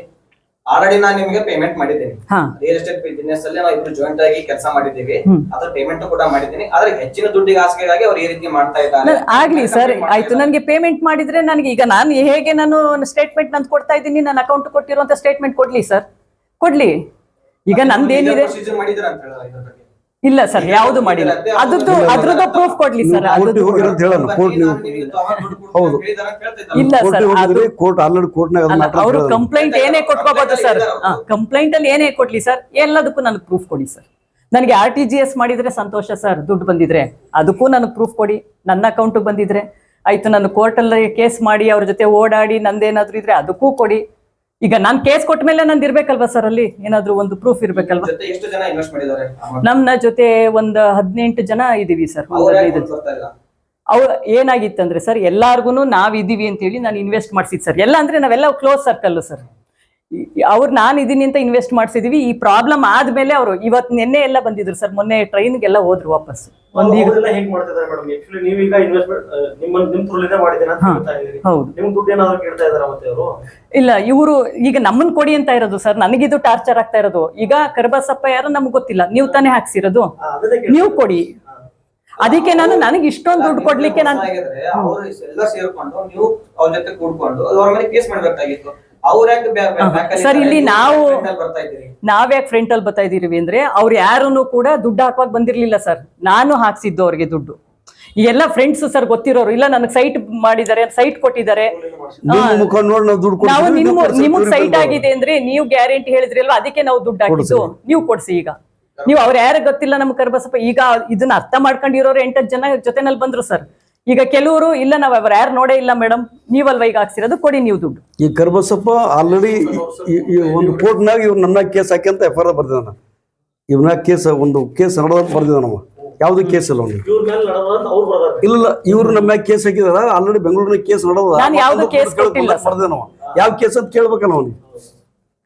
ಆಲ್ರೆಡಿ ನಾನು ನಿಮಗೆ ಪೇಮೆಂಟ್ ಮಾಡಿದ್ದೀನಿ. ರಿಯಲ್ ಎಸ್ಟೇಟ್ ಬಿಸಿನೆಸ್ ಅಲ್ಲಿ ನಾವು ಇಬ್ರು ಜಾಯಿಂಟ್ ಆಗಿ ಕೆಲಸ ಮಾಡಿದ್ದೀವಿ. ಅದ್ರ ಪೇಮೆಂಟ್ ಕೂಡ ಮಾಡಿದ್ದೀನಿ. ಆದ್ರೆ ಹೆಚ್ಚಿನ ದುಡ್ಡಿಗೆ ಆಸೆಗಾಗಿ ಅವ್ರು ಈ ರೀತಿ ಮಾಡ್ತಾ ಇದ್ದಾರೆ. ನನ್- ಆಗ್ಲಿ ಸರ್ ಆಯ್ತು. ನನಗೆ ಪೇಮೆಂಟ್ ಮಾಡಿದ್ರೆ ನನಗೆ ಈಗ ನಾನು ಹೇಗೆ ನಾನು ಸ್ಟೇಟ್ಮೆಂಟ್ ನಂದು ಕೊಡ್ತಾ ಇದ್ದೀನಿ ನನ್ನ ಅಕೌಂಟ್ ಕೊಟ್ಟಿರುವಂತ ಸ್ಟೇಟ್ಮೆಂಟ್ ಕೊಡ್ಲಿ ಸರ್? ಕೊಡ್ಲಿ. ಈಗ ನಂದೇನಿದೆ? ಇಲ್ಲ ಸರ್ ಯಾವುದು ಮಾಡಿಲ್ಲ. ಅದ್ರದ್ದು ಅದ್ರದ್ದು ಪ್ರೂಫ್ ಕೊಡ್ಲಿ ಸರ್ ಹೋಗಿರೋ ಅಂತ ಹೇಳೋಣ. ಕೋರ್ಟ್ ನೀವು ಹೌದು. ಇಲ್ಲ ಸರ್ ಅದು ಕೋರ್ಟ್ ಆಲ್ರೆಡಿ ಅಲ್ಲ ಅವರು ಕಂಪ್ಲೇಂಟ್ ಏನೇ ಕೊಟ್ಕೋಬಹುದು ಸರ್. ಕಂಪ್ಲೇಂಟ್ ಅಲ್ಲಿ ಏನೇ ಕೊಡ್ಲಿ ಸರ್ ಎಲ್ಲದಕ್ಕೂ ನನಗೆ ಪ್ರೂಫ್ ಕೊಡಿ ಸರ್. ನನಗೆ ಆರ್ ಟಿ ಜಿ ಎಸ್ ಮಾಡಿದ್ರೆ ಸಂತೋಷ ಸರ್ ದುಡ್ಡು ಬಂದಿದ್ರೆ. ಅದಕ್ಕೂ ನನಗೆ ಪ್ರೂಫ್ ಕೊಡಿ. ನನ್ನ ಅಕೌಂಟ್ ಬಂದಿದ್ರೆ. ಆಯ್ತು ನಾನು ಕೋರ್ಟಲ್ಲಿ ಕೇಸ್ ಮಾಡಿ ಅವ್ರ ಜೊತೆ ಓಡಾಡಿ ನಂದೇನಾದ್ರೂ ಇದ್ರೆ ಅದಕ್ಕೂ ಕೊಡಿ. ಈಗ ನಾನ್ ಕೇಸ್ ಕೊಟ್ಟ ಮೇಲೆ ನಂದು ಇರ್ಬೇಕಲ್ವಾ ಸರ್ ಅಲ್ಲಿ? ಏನಾದ್ರು ಒಂದು ಪ್ರೂಫ್ ಇರ್ಬೇಕಲ್ವಾ? ನಮ್ನ ಎಷ್ಟು ಜನ ಇನ್ವೆಸ್ಟ್ ಮಾಡಿದ್ದಾರೆ? ನಮ್ಮ ಜೊತೆ ಒಂದ್ ಹದಿನೆಂಟು ಜನ ಇದೀವಿ ಸರ್ ಅವ್ ಅವ್ರು ಏನಾಗಿತ್ತಂದ್ರೆ ಸರ್ ಎಲ್ಲಾರ್ಗು ನಾವ್ ಇದೀವಿ ಅಂತ ಹೇಳಿ ನಾನು ಇನ್ವೆಸ್ಟ್ ಮಾಡ್ಸಿದ್ ಸರ್ ಎಲ್ಲ ಅಂದ್ರೆ ನಾವೆಲ್ಲ ಕ್ಲೋಸ್ ಸರ್ಕಲ್ ಸರ್ ಅವ್ರು ನಾನು ಇದೀನಿ ಅಂತ ಇನ್ವೆಸ್ಟ್ ಮಾಡ್ಸಿದೀವಿ. ಈ ಪ್ರಾಬ್ಲಮ್ ಆದ್ಮೇಲೆ ಅವರು ಇವತ್ತು ನಿನ್ನೆ ಎಲ್ಲ ಬಂದಿದ್ರು ಸರ್. ಮೊನ್ನೆ ಟ್ರೈನ್ಗೆಲ್ಲ ಹೋದ್ರು ವಾಪಸ್. ಒಂದ್ ಈಗ ಇಲ್ಲ ಇವರು ಈಗ ನಮ್ಮನ್ ಕೊಡಿ ಅಂತ ಇರೋದು ಸರ್. ನನಗಿದು ಟಾರ್ಚರ್ ಆಗ್ತಾ ಇರೋದು. ಈಗ ಕರ್ಬಸಪ್ಪ ಯಾರು ನಮ್ಗೆ ಗೊತ್ತಿಲ್ಲ. ನೀವು ತಾನೇ ಹಾಕ್ಸಿರೋದು. ನೀವು ಕೊಡಿ. ಅದಕ್ಕೆ ನಾನು ನನಗೆ ಇಷ್ಟೊಂದು ದುಡ್ಡು ಕೊಡ್ಲಿಕ್ಕೆ ನಾನು ಸೇರ್ಕೊಂಡು ನೀವು ಅವ್ರ ಜೊತೆ ಕೂಡ್ಕೊಂಡು ಕೇಸ್ ಮಾಡ್ಬೇಕಾಗಿತ್ತು. ಸರ್, ಇಲ್ಲಿ ನಾವು- ನಾವ್ ಯಾಕೆ ಫ್ರಂಟ್ ಅಲ್ಲಿ ಬರ್ತಾ ಇದೀವಿ ಅಂದ್ರೆ ಅವ್ರು ಯಾರನ್ನು ಕೂಡ ದುಡ್ಡು ಹಾಕುವಾಗ ಬಂದಿರ್ಲಿಲ್ಲ ಸರ್. ನಾನು ಹಾಕ್ಸಿದ್ದು ಅವ್ರಿಗೆ ದುಡ್ಡು. ಈ ಎಲ್ಲ ಫ್ರೆಂಡ್ಸ್ ಸರ್ ಗೊತ್ತಿರೋರು. ಇಲ್ಲ ನನಗೆ ಸೈಟ್ ಮಾಡಿದ್ದಾರೆ ಸೈಟ್ ಕೊಟ್ಟಿದ್ದಾರೆ. ನಿಮ್ಮ ಮುಖ ನೋಡಿ ನಾವು ದುಡ್ಡು ಕೊಡ್ತೀವಿ, ನಿಮ್ಮ ನಿಮಗ್ ಸೈಟ್ ಆಗಿದೆ ಅಂದ್ರೆ ನೀವು ಗ್ಯಾರಂಟಿ ಹೇಳಿದ್ರಿ ಅಲ್ವಾ? ಅದಕ್ಕೆ ನಾವು ದುಡ್ಡು ಹಾಕಿದ್ದು. ನೀವು ಕೊಡ್ಸಿ ಈಗ. ನೀವು ಅವ್ರ ಯಾರು ಗೊತ್ತಿಲ್ಲ ನಮ್ ಕರ್ಬಸಪ್ಪ? ಈಗ ಇದನ್ನ ಅರ್ಥ ಮಾಡ್ಕೊಂಡಿರೋರು ಎಂಟತ್ ಜನ ಜೊತೆನಲ್ಲಿ ಬಂದ್ರು ಸರ್. ಈಗ ಕೆಲವರು ಇಲ್ಲ ನಾವ್ ಅವ್ರು ಯಾರು ನೋಡೇ ಇಲ್ಲ ಮೇಡಮ್ ನೀವಲ್ವ ಈಗ ಹಾಕ್ಸಿರೋದು ಕೊಡಿ ನೀವು ದುಡ್ಡು. ಈ ಕರ್ಬಸಪ್ಪ ಆಲ್ರೆಡಿ ಒಂದು ಕೋರ್ಟ್ನಾಗ ಇವ್ರು ನನ್ನ ಕೇಸ್ ಹಾಕಿ ಅಂತ ಎಫ್ ಆರ್ ಆರ್ ಇವನ ಕೇಸ್ ಒಂದು ಕೇಸ್ ನಡೆದಂತ ನಮ್ಮ ಯಾವ್ದು ಕೇಸ್ ಇಲ್ಲ ಅವ್ನಿಗೆ. ಇವ್ರ ಮೇಲೆ ನಡೆದಂತ ಅವ್ರು ಬರ್ದಾರೆ. ಇಲ್ಲ ಇಲ್ಲ ಇವ್ರು ನಮ್ಮ ಕೇಸ್ ಹಾಕಿದಾರ ಆಲ್ರೆಡಿ ಬೆಂಗಳೂರಿನ ಕೇಸ್ ನಡೆದ ಯಾವ ಕೇಸ್ ಅಂತ ಕೇಳ್ಬೇಕಲ್ಲ ಅವ್ನಿಗೆ.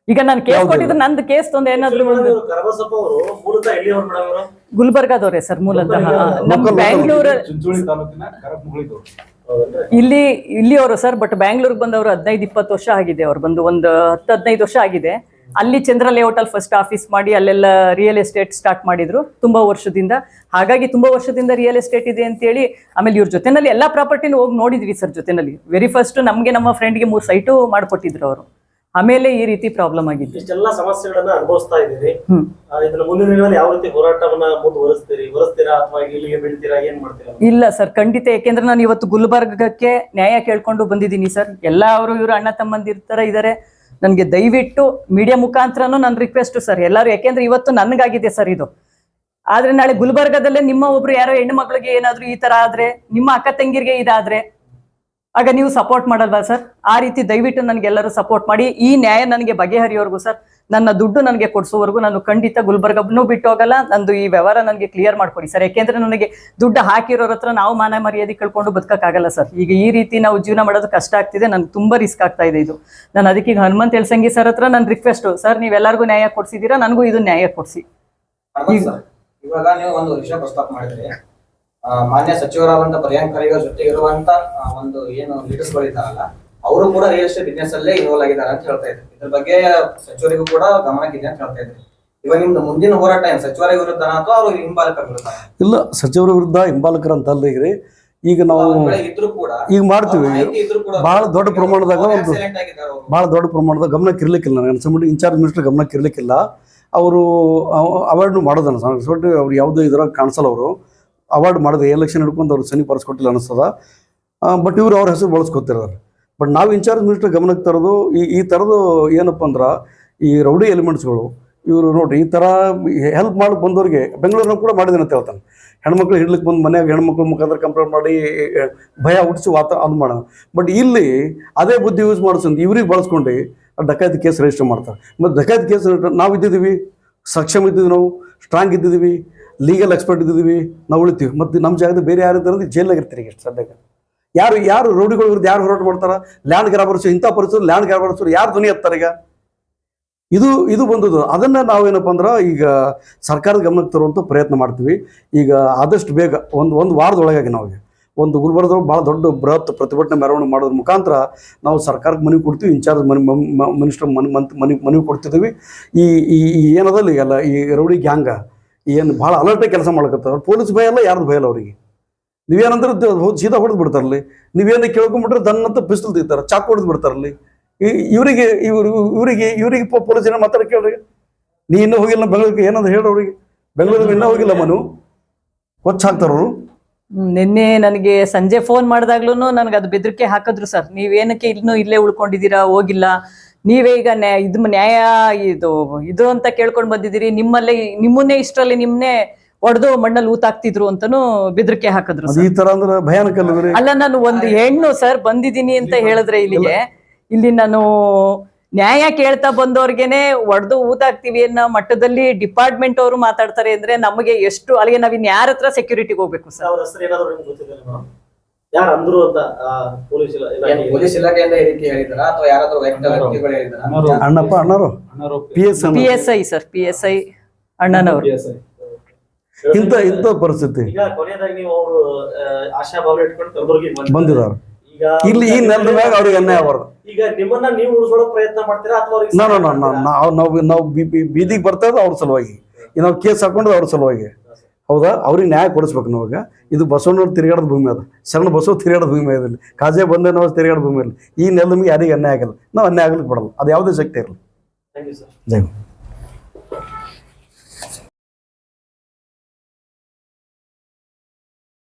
ಈಗ ನಾನು ಕೇಸ್? ಕೊಟ್ಟಿದ್ರೆ ನಂದು ಕೇಸ್ ತೊಂದ್ರೆ ಏನಾದ್ರು ಒಂದು ಕರಬಸಪ್ಪ ಅವರು ಮೂಲತಃ ಎಲ್ಲಿಯವ್ರು ಮೇಡಮ್ ಇವರು ಗುಲ್ಬರ್ಗಾದವ್ರೆ ಸರ್ ಮೂಲತಃ. ನಮ್. ಬ್ಯಾಂಗ್ಳೂರ್ ಇಲ್ಲಿ ಇಲ್ಲಿ ಅವರು ಸರ್ ಬಟ್ ಬ್ಯಾಂಗ್ಳೂರ್ಗೆ ಬಂದವರು ಹದಿನೈದು ಇಪ್ಪತ್ತು ವರ್ಷ ಆಗಿದೆ ಅವ್ರು. ಬಂದು ಒಂದು ಹತ್ತು ಹದಿನೈದು ವರ್ಷ ಆಗಿದೆ. ಅಲ್ಲಿ ಚಂದ್ರ ಲೇಔಟ್ ಅಲ್ಲಿ ಫಸ್ಟ್ ಆಫೀಸ್ ಮಾಡಿ ಅಲ್ಲೆಲ್ಲ ರಿಯಲ್ ಎಸ್ಟೇಟ್ ಸ್ಟಾರ್ಟ್ ಮಾಡಿದ್ರು ತುಂಬಾ ವರ್ಷದಿಂದ. ಹಾಗಾಗಿ ತುಂಬಾ ವರ್ಷದಿಂದ ರಿಯಲ್ ಎಸ್ಟೇಟ್ ಇದೆ ಅಂತೇಳಿ ಆಮೇಲೆ ಇವ್ರ ಜೊತೆನಲ್ಲಿ ಎಲ್ಲಾ ಪ್ರಾಪರ್ಟಿನೂ ಹೋಗಿ ನೋಡಿದ್ವಿ ಸರ್ ಜೊತೆನಲ್ಲಿ. ವೆರಿ ಫಸ್ಟ್ ನಮಗೆ ನಮ್ಮ ಫ್ರೆಂಡ್ಗೆ ಮೂರು ಸೈಟು ಮಾಡಿಕೊಟ್ಟಿದ್ರು ಅವರು. ಆಮೇಲೆ ಈ ರೀತಿ ಪ್ರಾಬ್ಲಮ್ ಆಗಿದೆ ಇಷ್ಟೆಲ್ಲ ಸಮಸ್ಯೆಗಳನ್ನ ಅನುಭವಿಸ್ತಾ ಇದ್ದೀರಿ. ಹ್ಮ್. ಆ, ಇದನ್ನ ಮುಂದಿನ ಯಾವ ರೀತಿ ಹೋರಾಟವನ್ನ ಮುಂದುವರಿಸ್ತೀರಿ? ವರಿಸ್ತೀರಾ ಅಥವಾ ಇಲ್ಲಿಗೆ ಬೀಳ್ತೀರಾ? ಏನ್ ಮಾಡ್ತೀರಾ? ಇಲ್ಲ ಸರ್ ಖಂಡಿತ. ಯಾಕೆಂದ್ರೆ ನಾನು ಇವತ್ತು ಗುಲ್ಬರ್ಗಕ್ಕೆ ನ್ಯಾಯ ಕೇಳ್ಕೊಂಡು ಬಂದಿದ್ದೀನಿ ಸರ್. ಎಲ್ಲ ಅವರು ಇವರು ಅಣ್ಣ ತಮ್ಮಂದಿರ ತರ ಇದಾರೆ. ನನಗೆ ದಯವಿಟ್ಟು ಮೀಡಿಯಾ ಮುಖಾಂತರನೂ ನನ್ನ ರಿಕ್ವೆಸ್ಟ್ ಸರ್ ಎಲ್ಲರೂ. ಯಾಕೆಂದ್ರೆ ಇವತ್ತು ನನಗಾಗಿದೆ ಸರ್ ಇದು. ಆದ್ರೆ ನಾಳೆ ಗುಲ್ಬರ್ಗದಲ್ಲೇ ನಿಮ್ಮ ಒಬ್ರು ಯಾರೋ ಹೆಣ್ಣು ಮಗಳಿಗೆ ಏನಾದ್ರು ಈ ತರ ಆದ್ರೆ ನಿಮ್ಮ ಅಕ್ಕ ತಂಗಿರಿಗೆ ಇದಾದ್ರೆ ಆಗ ನೀವು ಸಪೋರ್ಟ್ ಮಾಡಲ್ವಾ ಸರ್ ಆ ರೀತಿ ದಯವಿಟ್ಟು ನನಗೆಲ್ಲರೂ ಸಪೋರ್ಟ್ ಮಾಡಿ. ಈ ನ್ಯಾಯ ನನಗೆ ಬಗೆಹರಿಯೋವರೆಗೂ ಸರ್ ನನ್ನ ದುಡ್ಡು ನನಗೆ ಕೊಡಿಸೋವರೆಗೂ ನಾನು ಖಂಡಿತ ಗುಲ್ಬರ್ಗನೂ ಬಿಟ್ಟು ಹೋಗಲ್ಲ. ನಂದು ಈ ವ್ಯವಹಾರ ನನಗೆ ಕ್ಲಿಯರ್ ಮಾಡ್ಕೊಡಿ ಸರ್ ಯಾಕೆಂದ್ರೆ ನನಗೆ ದುಡ್ಡು ಹಾಕಿರೋರ ಹತ್ರ ನಾವು ಮಾನ ಮರ್ಯಾದೆ ಕಳ್ಕೊಂಡು ಬದುಕಕ್ಕಾಗಲ್ಲ ಸರ್ ಈಗ ಈ ರೀತಿ ನಾವು ಜೀವನ ಮಾಡೋದು ಕಷ್ಟ ಆಗ್ತಿದೆ. ನನ್ಗೆ ತುಂಬಾ ರಿಸ್ಕ್ ಆಗ್ತಾ ಇದೆ ಇದು. ನಾನು ಅದಕ್ಕೆ ಈಗ ಹನುಮಂತ್ ಎಲ್ಸಂಗಿ ಸರ್ ಹತ್ರ ನನ್ನ ರಿಕ್ವೆಸ್ಟ್ ಸರ್ ನೀವೆಲ್ಲರಿಗೂ ನ್ಯಾಯ ಕೊಡಿಸಿದ್ದೀರಾ ನನಗೂ ಇದು ನ್ಯಾಯ ಕೊಡಿಸಿ. ಇವಾಗ ನೀವು ಒಂದು ವಿಷಯ ಪ್ರಸ್ತಾಪ ಮಾಡಿದ್ರಿ. ಮಾನ್ಯ ಸಚಿವರಾದಂತ ಪ್ರಿಯಾಂಕ್ ಖರ್ಗೆ ಜೊತೆ ಇರುವಂತ ಒಂದು ಏನು ಲೀಡರ್ಸ್ ಗಳಿದ್ದಾರಲ್ಲ ಅವರು ಕೂಡ ರಿಯಲ್ ಎಸ್ಟೇಟ್ ಬಿಸ್ನೆಸ್ ಅಲ್ಲೇ ಇನ್ವಾಲ್ವ್ ಆಗಿದ್ದಾರೆ ಅಂತ ಹೇಳ್ತಾ ಇದ್ರು ಇದ್ರ ಬಗ್ಗೆ ಸಚಿವರಿಗೂ ಕೂಡ ಗಮನಕ್ಕಿದೆ ಅಂತ ಹೇಳ್ತಾ ಇದ್ರು ಇವಾಗ ನಿಮ್ದು ಮುಂದಿನ ಹೋರಾಟ ಏನು ಸಚಿವರ ವಿರುದ್ಧ ಅಥವಾ ಅವ್ರ ಹಿಂಬಾಲಕರ ವಿರುದ್ಧ? ಇಲ್ಲ ಸಚಿವರ ವಿರುದ್ಧ ಹಿಂಬಾಲಕರ ಅಂತ ಅಲ್ಲ ಈಗ ನಾವು ಈಗ ಮಾಡ್ತೀವಿ. ಬಹಳ ದೊಡ್ಡ ಪ್ರಮಾಣದಾಗ ಒಂದು. ಭಾಳ ದೊಡ್ಡ ಪ್ರಮಾಣದ ಗಮನಕ್ಕೆ ಇರ್ಲಿಕ್ಕಿಲ್ಲ ನನಗೆ ಸಂಬಂಧ ಇನ್ಚಾರ್ಜ್ ಮಿನಿಸ್ಟರ್ ಗಮನಕ್ಕೆ ಇರ್ಲಿಕ್ಕಿಲ್ಲ. ಅವರು ಅವಾರ್ಡ್ ಮಾಡೋದನ್ನ ಸಂಬಂಧ ಅವ್ರು ಯಾವುದೇ ಇದ್ರಾಗ ಕಾಣಿಸಲ್ಲ ಅವರು. ಅವಾರ್ಡ್ ಮಾಡಿದೆ ಎಲೆಕ್ಷನ್ ಹಿಡ್ಕೊಂಡು ಅವ್ರು ಸನಿ ಪಡಿಸ್ಕೊಟ್ಟಿಲ್ಲ ಅನಿಸ್ತದ ಬಟ್ ಇವ್ರು ಅವ್ರ ಹೆಸರು ಬಳಸ್ಕೊತಿರ್ತಾರೆ ಬಟ್ ನಾವು ಇನ್ಚಾರ್ಜ್ ಮಿನಿಸ್ಟರ್ ಗಮನಕ್ಕೆ ತರೋದು ಈ ಈ ಥರದ್ದು ಏನಪ್ಪ ಅಂದ್ರೆ ಈ ರೌಡಿ ಎಲಿಮೆಂಟ್ಸ್ಗಳು ಇವರು ನೋಡ್ರಿ ಈ ಥರ ಹೆಲ್ಪ್ ಮಾಡಿ ಬಂದವ್ರಿಗೆ ಬೆಂಗಳೂರಿನ ಕೂಡ ಮಾಡಿದ್ದೀನಿ ಅಂತ ಹೇಳ್ತಾನೆ. ಹೆಣ್ಮಕ್ಳು ಹಿಡ್ಲಿಕ್ಕೆ ಬಂದು ಮನೆಯಾಗ ಹೆಣ್ಮಕ್ಳು ಮುಖಾಂತರ ಕಂಪ್ಲೇಂಟ್ ಮಾಡಿ ಭಯ ಹುಟ್ಟಿಸಿ ವಾತ, ಅದು ಮಾಡೋಣ ಬಟ್ ಇಲ್ಲಿ ಅದೇ ಬುದ್ಧಿ ಯೂಸ್ ಮಾಡಿಸಂತ ಇವ್ರಿಗೆ ಬಳಸ್ಕೊಂಡು ಡಕಾಯತಿ ಕೇಸ್ ರಿಜಿಸ್ಟರ್ ಮಾಡ್ತಾರೆ. ಮತ್ತು ಡಕಾಯತಿ ಕೇಸ್ ನಾವು ಇದ್ದಿದ್ದೀವಿ ಸಕ್ಷಮ ಇದ್ದಿದ್ದೀವಿ ನಾವು ಸ್ಟ್ರಾಂಗ್ ಇದ್ದಿದ್ದೀವಿ ಲೀಗಲ್ ಎಕ್ಸ್ಪರ್ಟ್ ಇದ್ದೀವಿ ನಾವು ಉಳಿತೀವಿ. ಮತ್ತು ನಮ್ಮ ಜಾಗದ ಬೇರೆ ಯಾರು ಇದ್ದಾರೆ ಜೈಲಾಗ ಇರ್ತೀರಿ ಈಗ ಸದ್ಯಕ್ಕೆ. ಯಾರು ಯಾರು ರೌಡಿಗಳ ವಿರುದ್ಧ ಯಾರು ಹೋರಾಟ ಮಾಡ್ತಾರೆ? ಲ್ಯಾಂಡ್ ಗ್ರಾಬರ್ಸು, ಇಂಥ ಪರಿಸ್ಥಿತಿ ಲ್ಯಾಂಡ್ ಗ್ರಾಬರ್ಸ್ ಯಾರು ಧ್ವನಿ ಎತ್ತಾರೆ ಈಗ? ಇದು ಇದು ಬಂದದ್ದು. ಅದನ್ನು ನಾವೇನಪ್ಪ ಅಂದ್ರೆ ಈಗ ಸರ್ಕಾರದ ಗಮನಕ್ಕೆ ತರುವಂಥ ಪ್ರಯತ್ನ ಮಾಡ್ತೀವಿ. ಈಗ ಆದಷ್ಟು ಬೇಗ, ಒಂದು ಒಂದು ವಾರದೊಳಗಾಗಿ ನಾವು ಒಂದು ಗುಲ್ಬರ್ಗದೊಳಗೆ ಭಾಳ ದೊಡ್ಡ ಬೃಹತ್ ಪ್ರತಿಭಟನೆ ಮೆರವಣಿಗೆ ಮಾಡೋದ್ರ ಮುಖಾಂತರ ನಾವು ಸರ್ಕಾರಕ್ಕೆ ಮನವಿ ಕೊಡ್ತೀವಿ, ಇನ್ಚಾರ್ಜ್ ಮನಿ ಮಿನಿಸ್ಟರ್ ಮನ್ ಮಂತ್ ಮನಿ, ಮನವಿ ಕೊಡ್ತಿದ್ದೀವಿ. ಈ ಈ ಏನದಲ್ಲ ಈಗೆಲ್ಲ, ಈ ರೌಡಿ ಗ್ಯಾಂಗ. ಏನು ಭಾಳ ಅಲರ್ಟ್ ಕೆಲಸ ಮಾಡ್ಕತ್ತಾರ. ಪೊಲೀಸ್ ಭಯ ಅಲ್ಲ ಯಾರ್ದು ಭಯ ಅಲ್ಲ ಅವರಿಗೆ? ನೀವೇನಂದ್ರೆ ಸೀದಾ ಹೊಡೆದು ಬಿಡ್ತಾರಲ್ಲಿ. ನೀವೇನು ಕೇಳ್ಕೊಂಡ್ಬಿಟ್ರೆ ದನ್ನಂತ ಪಿಸ್ತಲ್ ತೆಗಿತಾರೆ ಚಾಕು ಹೊಡೆದು ಬಿಡ್ತಾರಲ್ಲಿ. ಇವರಿಗೆ ಇವ್ರು ಇವರಿಗೆ ಇವರಿಗೆ ಪೊಲೀಸ್ ಏನೋ ಮಾತಾಡ ಕೇಳ್ರಿ. ನೀ ಇನ್ನೂ ಹೋಗಿಲ್ಲ ಬೆಂಗಳೂರಿಗೆ ಏನಂತ ಹೇಳ್ರಿ ಅವ್ರಿಗೆ? ಬೆಂಗಳೂರಿಗೆ ಇನ್ನೂ ಹೋಗಿಲ್ಲ ಮನು? ಹೊಚ್ಚ ಹಾಕ್ತಾರವರು ಹ್ಮ್, ನಿನ್ನೆ ನನಗೆ ಸಂಜೆ ಫೋನ್ ಮಾಡಿದಾಗ್ಲೂ ನನಗೆ ಅದು ಬೆದರಿಕೆ ಹಾಕಿದ್ರು ಸರ್. ನೀವೇನಕ್ಕೆ ಇನ್ನೂ ಇಲ್ಲೇ ಉಳ್ಕೊಂಡಿದ್ದೀರಾ ಹೋಗಿಲ್ಲ? ನೀವೇ ಈಗ ನ್ಯಾಯ ಇದು ನ್ಯಾಯ ಇದು ಇದು ಅಂತ ಕೇಳ್ಕೊಂಡು ಬಂದಿದ್ದೀರಿ. ನಿಮ್ಮಲ್ಲೇ ನಿಮ್ಮನ್ನೇ ಇಷ್ಟರಲ್ಲಿ ನಿಮ್ನೆ ಒಡೆದು ಮಣ್ಣಲ್ಲಿ ಊತಾಕ್ತಿದ್ರು ಅಂತಾನು ಬೆದರಿಕೆ ಹಾಕಿದ್ರು ಈ ತರ ಅಂದ್ರೆ ಭಯಾನಕ ಅಲ್ಲ ನಾನು ಒಂದು ಹೆಣ್ಣು ಸರ್ ಬಂದಿದ್ದೀನಿ ಅಂತ ಹೇಳಿದ್ರೆ ಇಲ್ಲಿಗೆ. ಇಲ್ಲಿ ನಾನು ನ್ಯಾಯ ಕೇಳ್ತಾ ಬಂದವ್ರಿಗೆನೆ ಒಡೆದು ಊತಾಕ್ತಿವಿ ಅನ್ನೋ ಮಟ್ಟದಲ್ಲಿ ಡಿಪಾರ್ಟ್ಮೆಂಟ್ ಅವರು ಮಾತಾಡ್ತಾರೆ ಅಂದ್ರೆ ನಮಗೆ ಎಷ್ಟು ಅಲ್ಲಿಗೆ ನಾವಿನ್ ಯಾರ ಹತ್ರ ಸೆಕ್ಯೂರಿಟಿಗೆ ಹೋಗ್ಬೇಕು ಸರ್? ಯಾರು ಅಂದ್ರು ಅಂತ ಆ, ಪೊಲೀಸ್ ಇಲ್ಲ ಪೊಲೀಸ್ ಇಲಾಖೆಯಿಂದ ಈ ರೀತಿ ಹೇಳಿದಾರ ಅಥವಾ ಯಾರಾದ್ರೂ ವ್ಯಕ್ತಿ ವ್ಯಕ್ತಿಗಳು ಹೇಳಿದಾರ? ಅಣ್ಣಾರು. ಅಣ್ಣಪ್ಪ ಅಣ್ಣರು. ಅನಾರೋಗ್ಯ. P S P S I sir P S I ಅಣ್ಣನವರು. PSI. ಇಂಥ ಇಂಥ ಪರಿಸ್ಥಿತಿ. ಈಗ ಕೊನೆಯದಾಗಿ ನೀವು ಅವರು ಆಶಾ ಭಾವನೆ ಇಟ್ಕೊಂಡು ಕಲಬುರಗಿ ಬಂದಿದ್ದಾರೆ. ಈಗ ಇಲ್ಲಿ ಈ ನೆಲದ ಮ್ಯಾಗ ಅವ್ರಿಗೆ ಅನ್ಯಾಯ ಆಗಬಾರ್ದು. ಈಗ ನಿಮ್ಮನ್ನ ನೀವು ಉಳಿಸೋಳೋ ಪ್ರಯತ್ನ ಮಾಡ್ತೀರಾ ಅಥವಾ ಅವ್ರಿಗೆ ನೋ ಸಹಾಯ ನೋ ನೋ ನಾವು ನಾವು ನಾವು ಬೀದಿಗೆ ಬರ್ತಾ ಇರೋದು ಅವ್ರ ಸಲುವಾಗಿ. ಈ ನಾವು ಕೇಸ್ ಹಾಕೊಂಡ್ರೆ ಅವ್ರ ಸಲುವಾಗಿ. ಹೌದಾ? ಅವ್ರಿಗೆ ನ್ಯಾಯ ಕೊಡಿಸ್ಬೇಕು ನಾವಾಗ ಇದು ಬಸವಣ್ಣವ್ರು ತಿರುಗಾಡೋದು ಭೂಮಿ ಅದ. ಶರಣ ಬಸವ ತಿರುಗಾಡೋದು ಭೂಮಿ ಅದಲ್ಲಿ ಕಾಜೆ ಬಂದೆ ನಾವು ತಿರುಗಾಡೋ ಭೂಮಿ ಇಲ್ಲ. ಈ ನೆಲದ ಮೇಲೆ ಯಾರಿಗೆ ಅನ್ಯಾಯ ಆಗಲ್ಲ. ನಾವು ಅನ್ಯಾಯ ಆಗ್ಲಿಕ್ಕೆ ಬಿಡಲ್ಲ. ಅದು ಯಾವುದೇ ಶಕ್ತಿ ಇರಲಿ ಥ್ಯಾಂಕ್ ಯು ಸರ್ ಜೈ.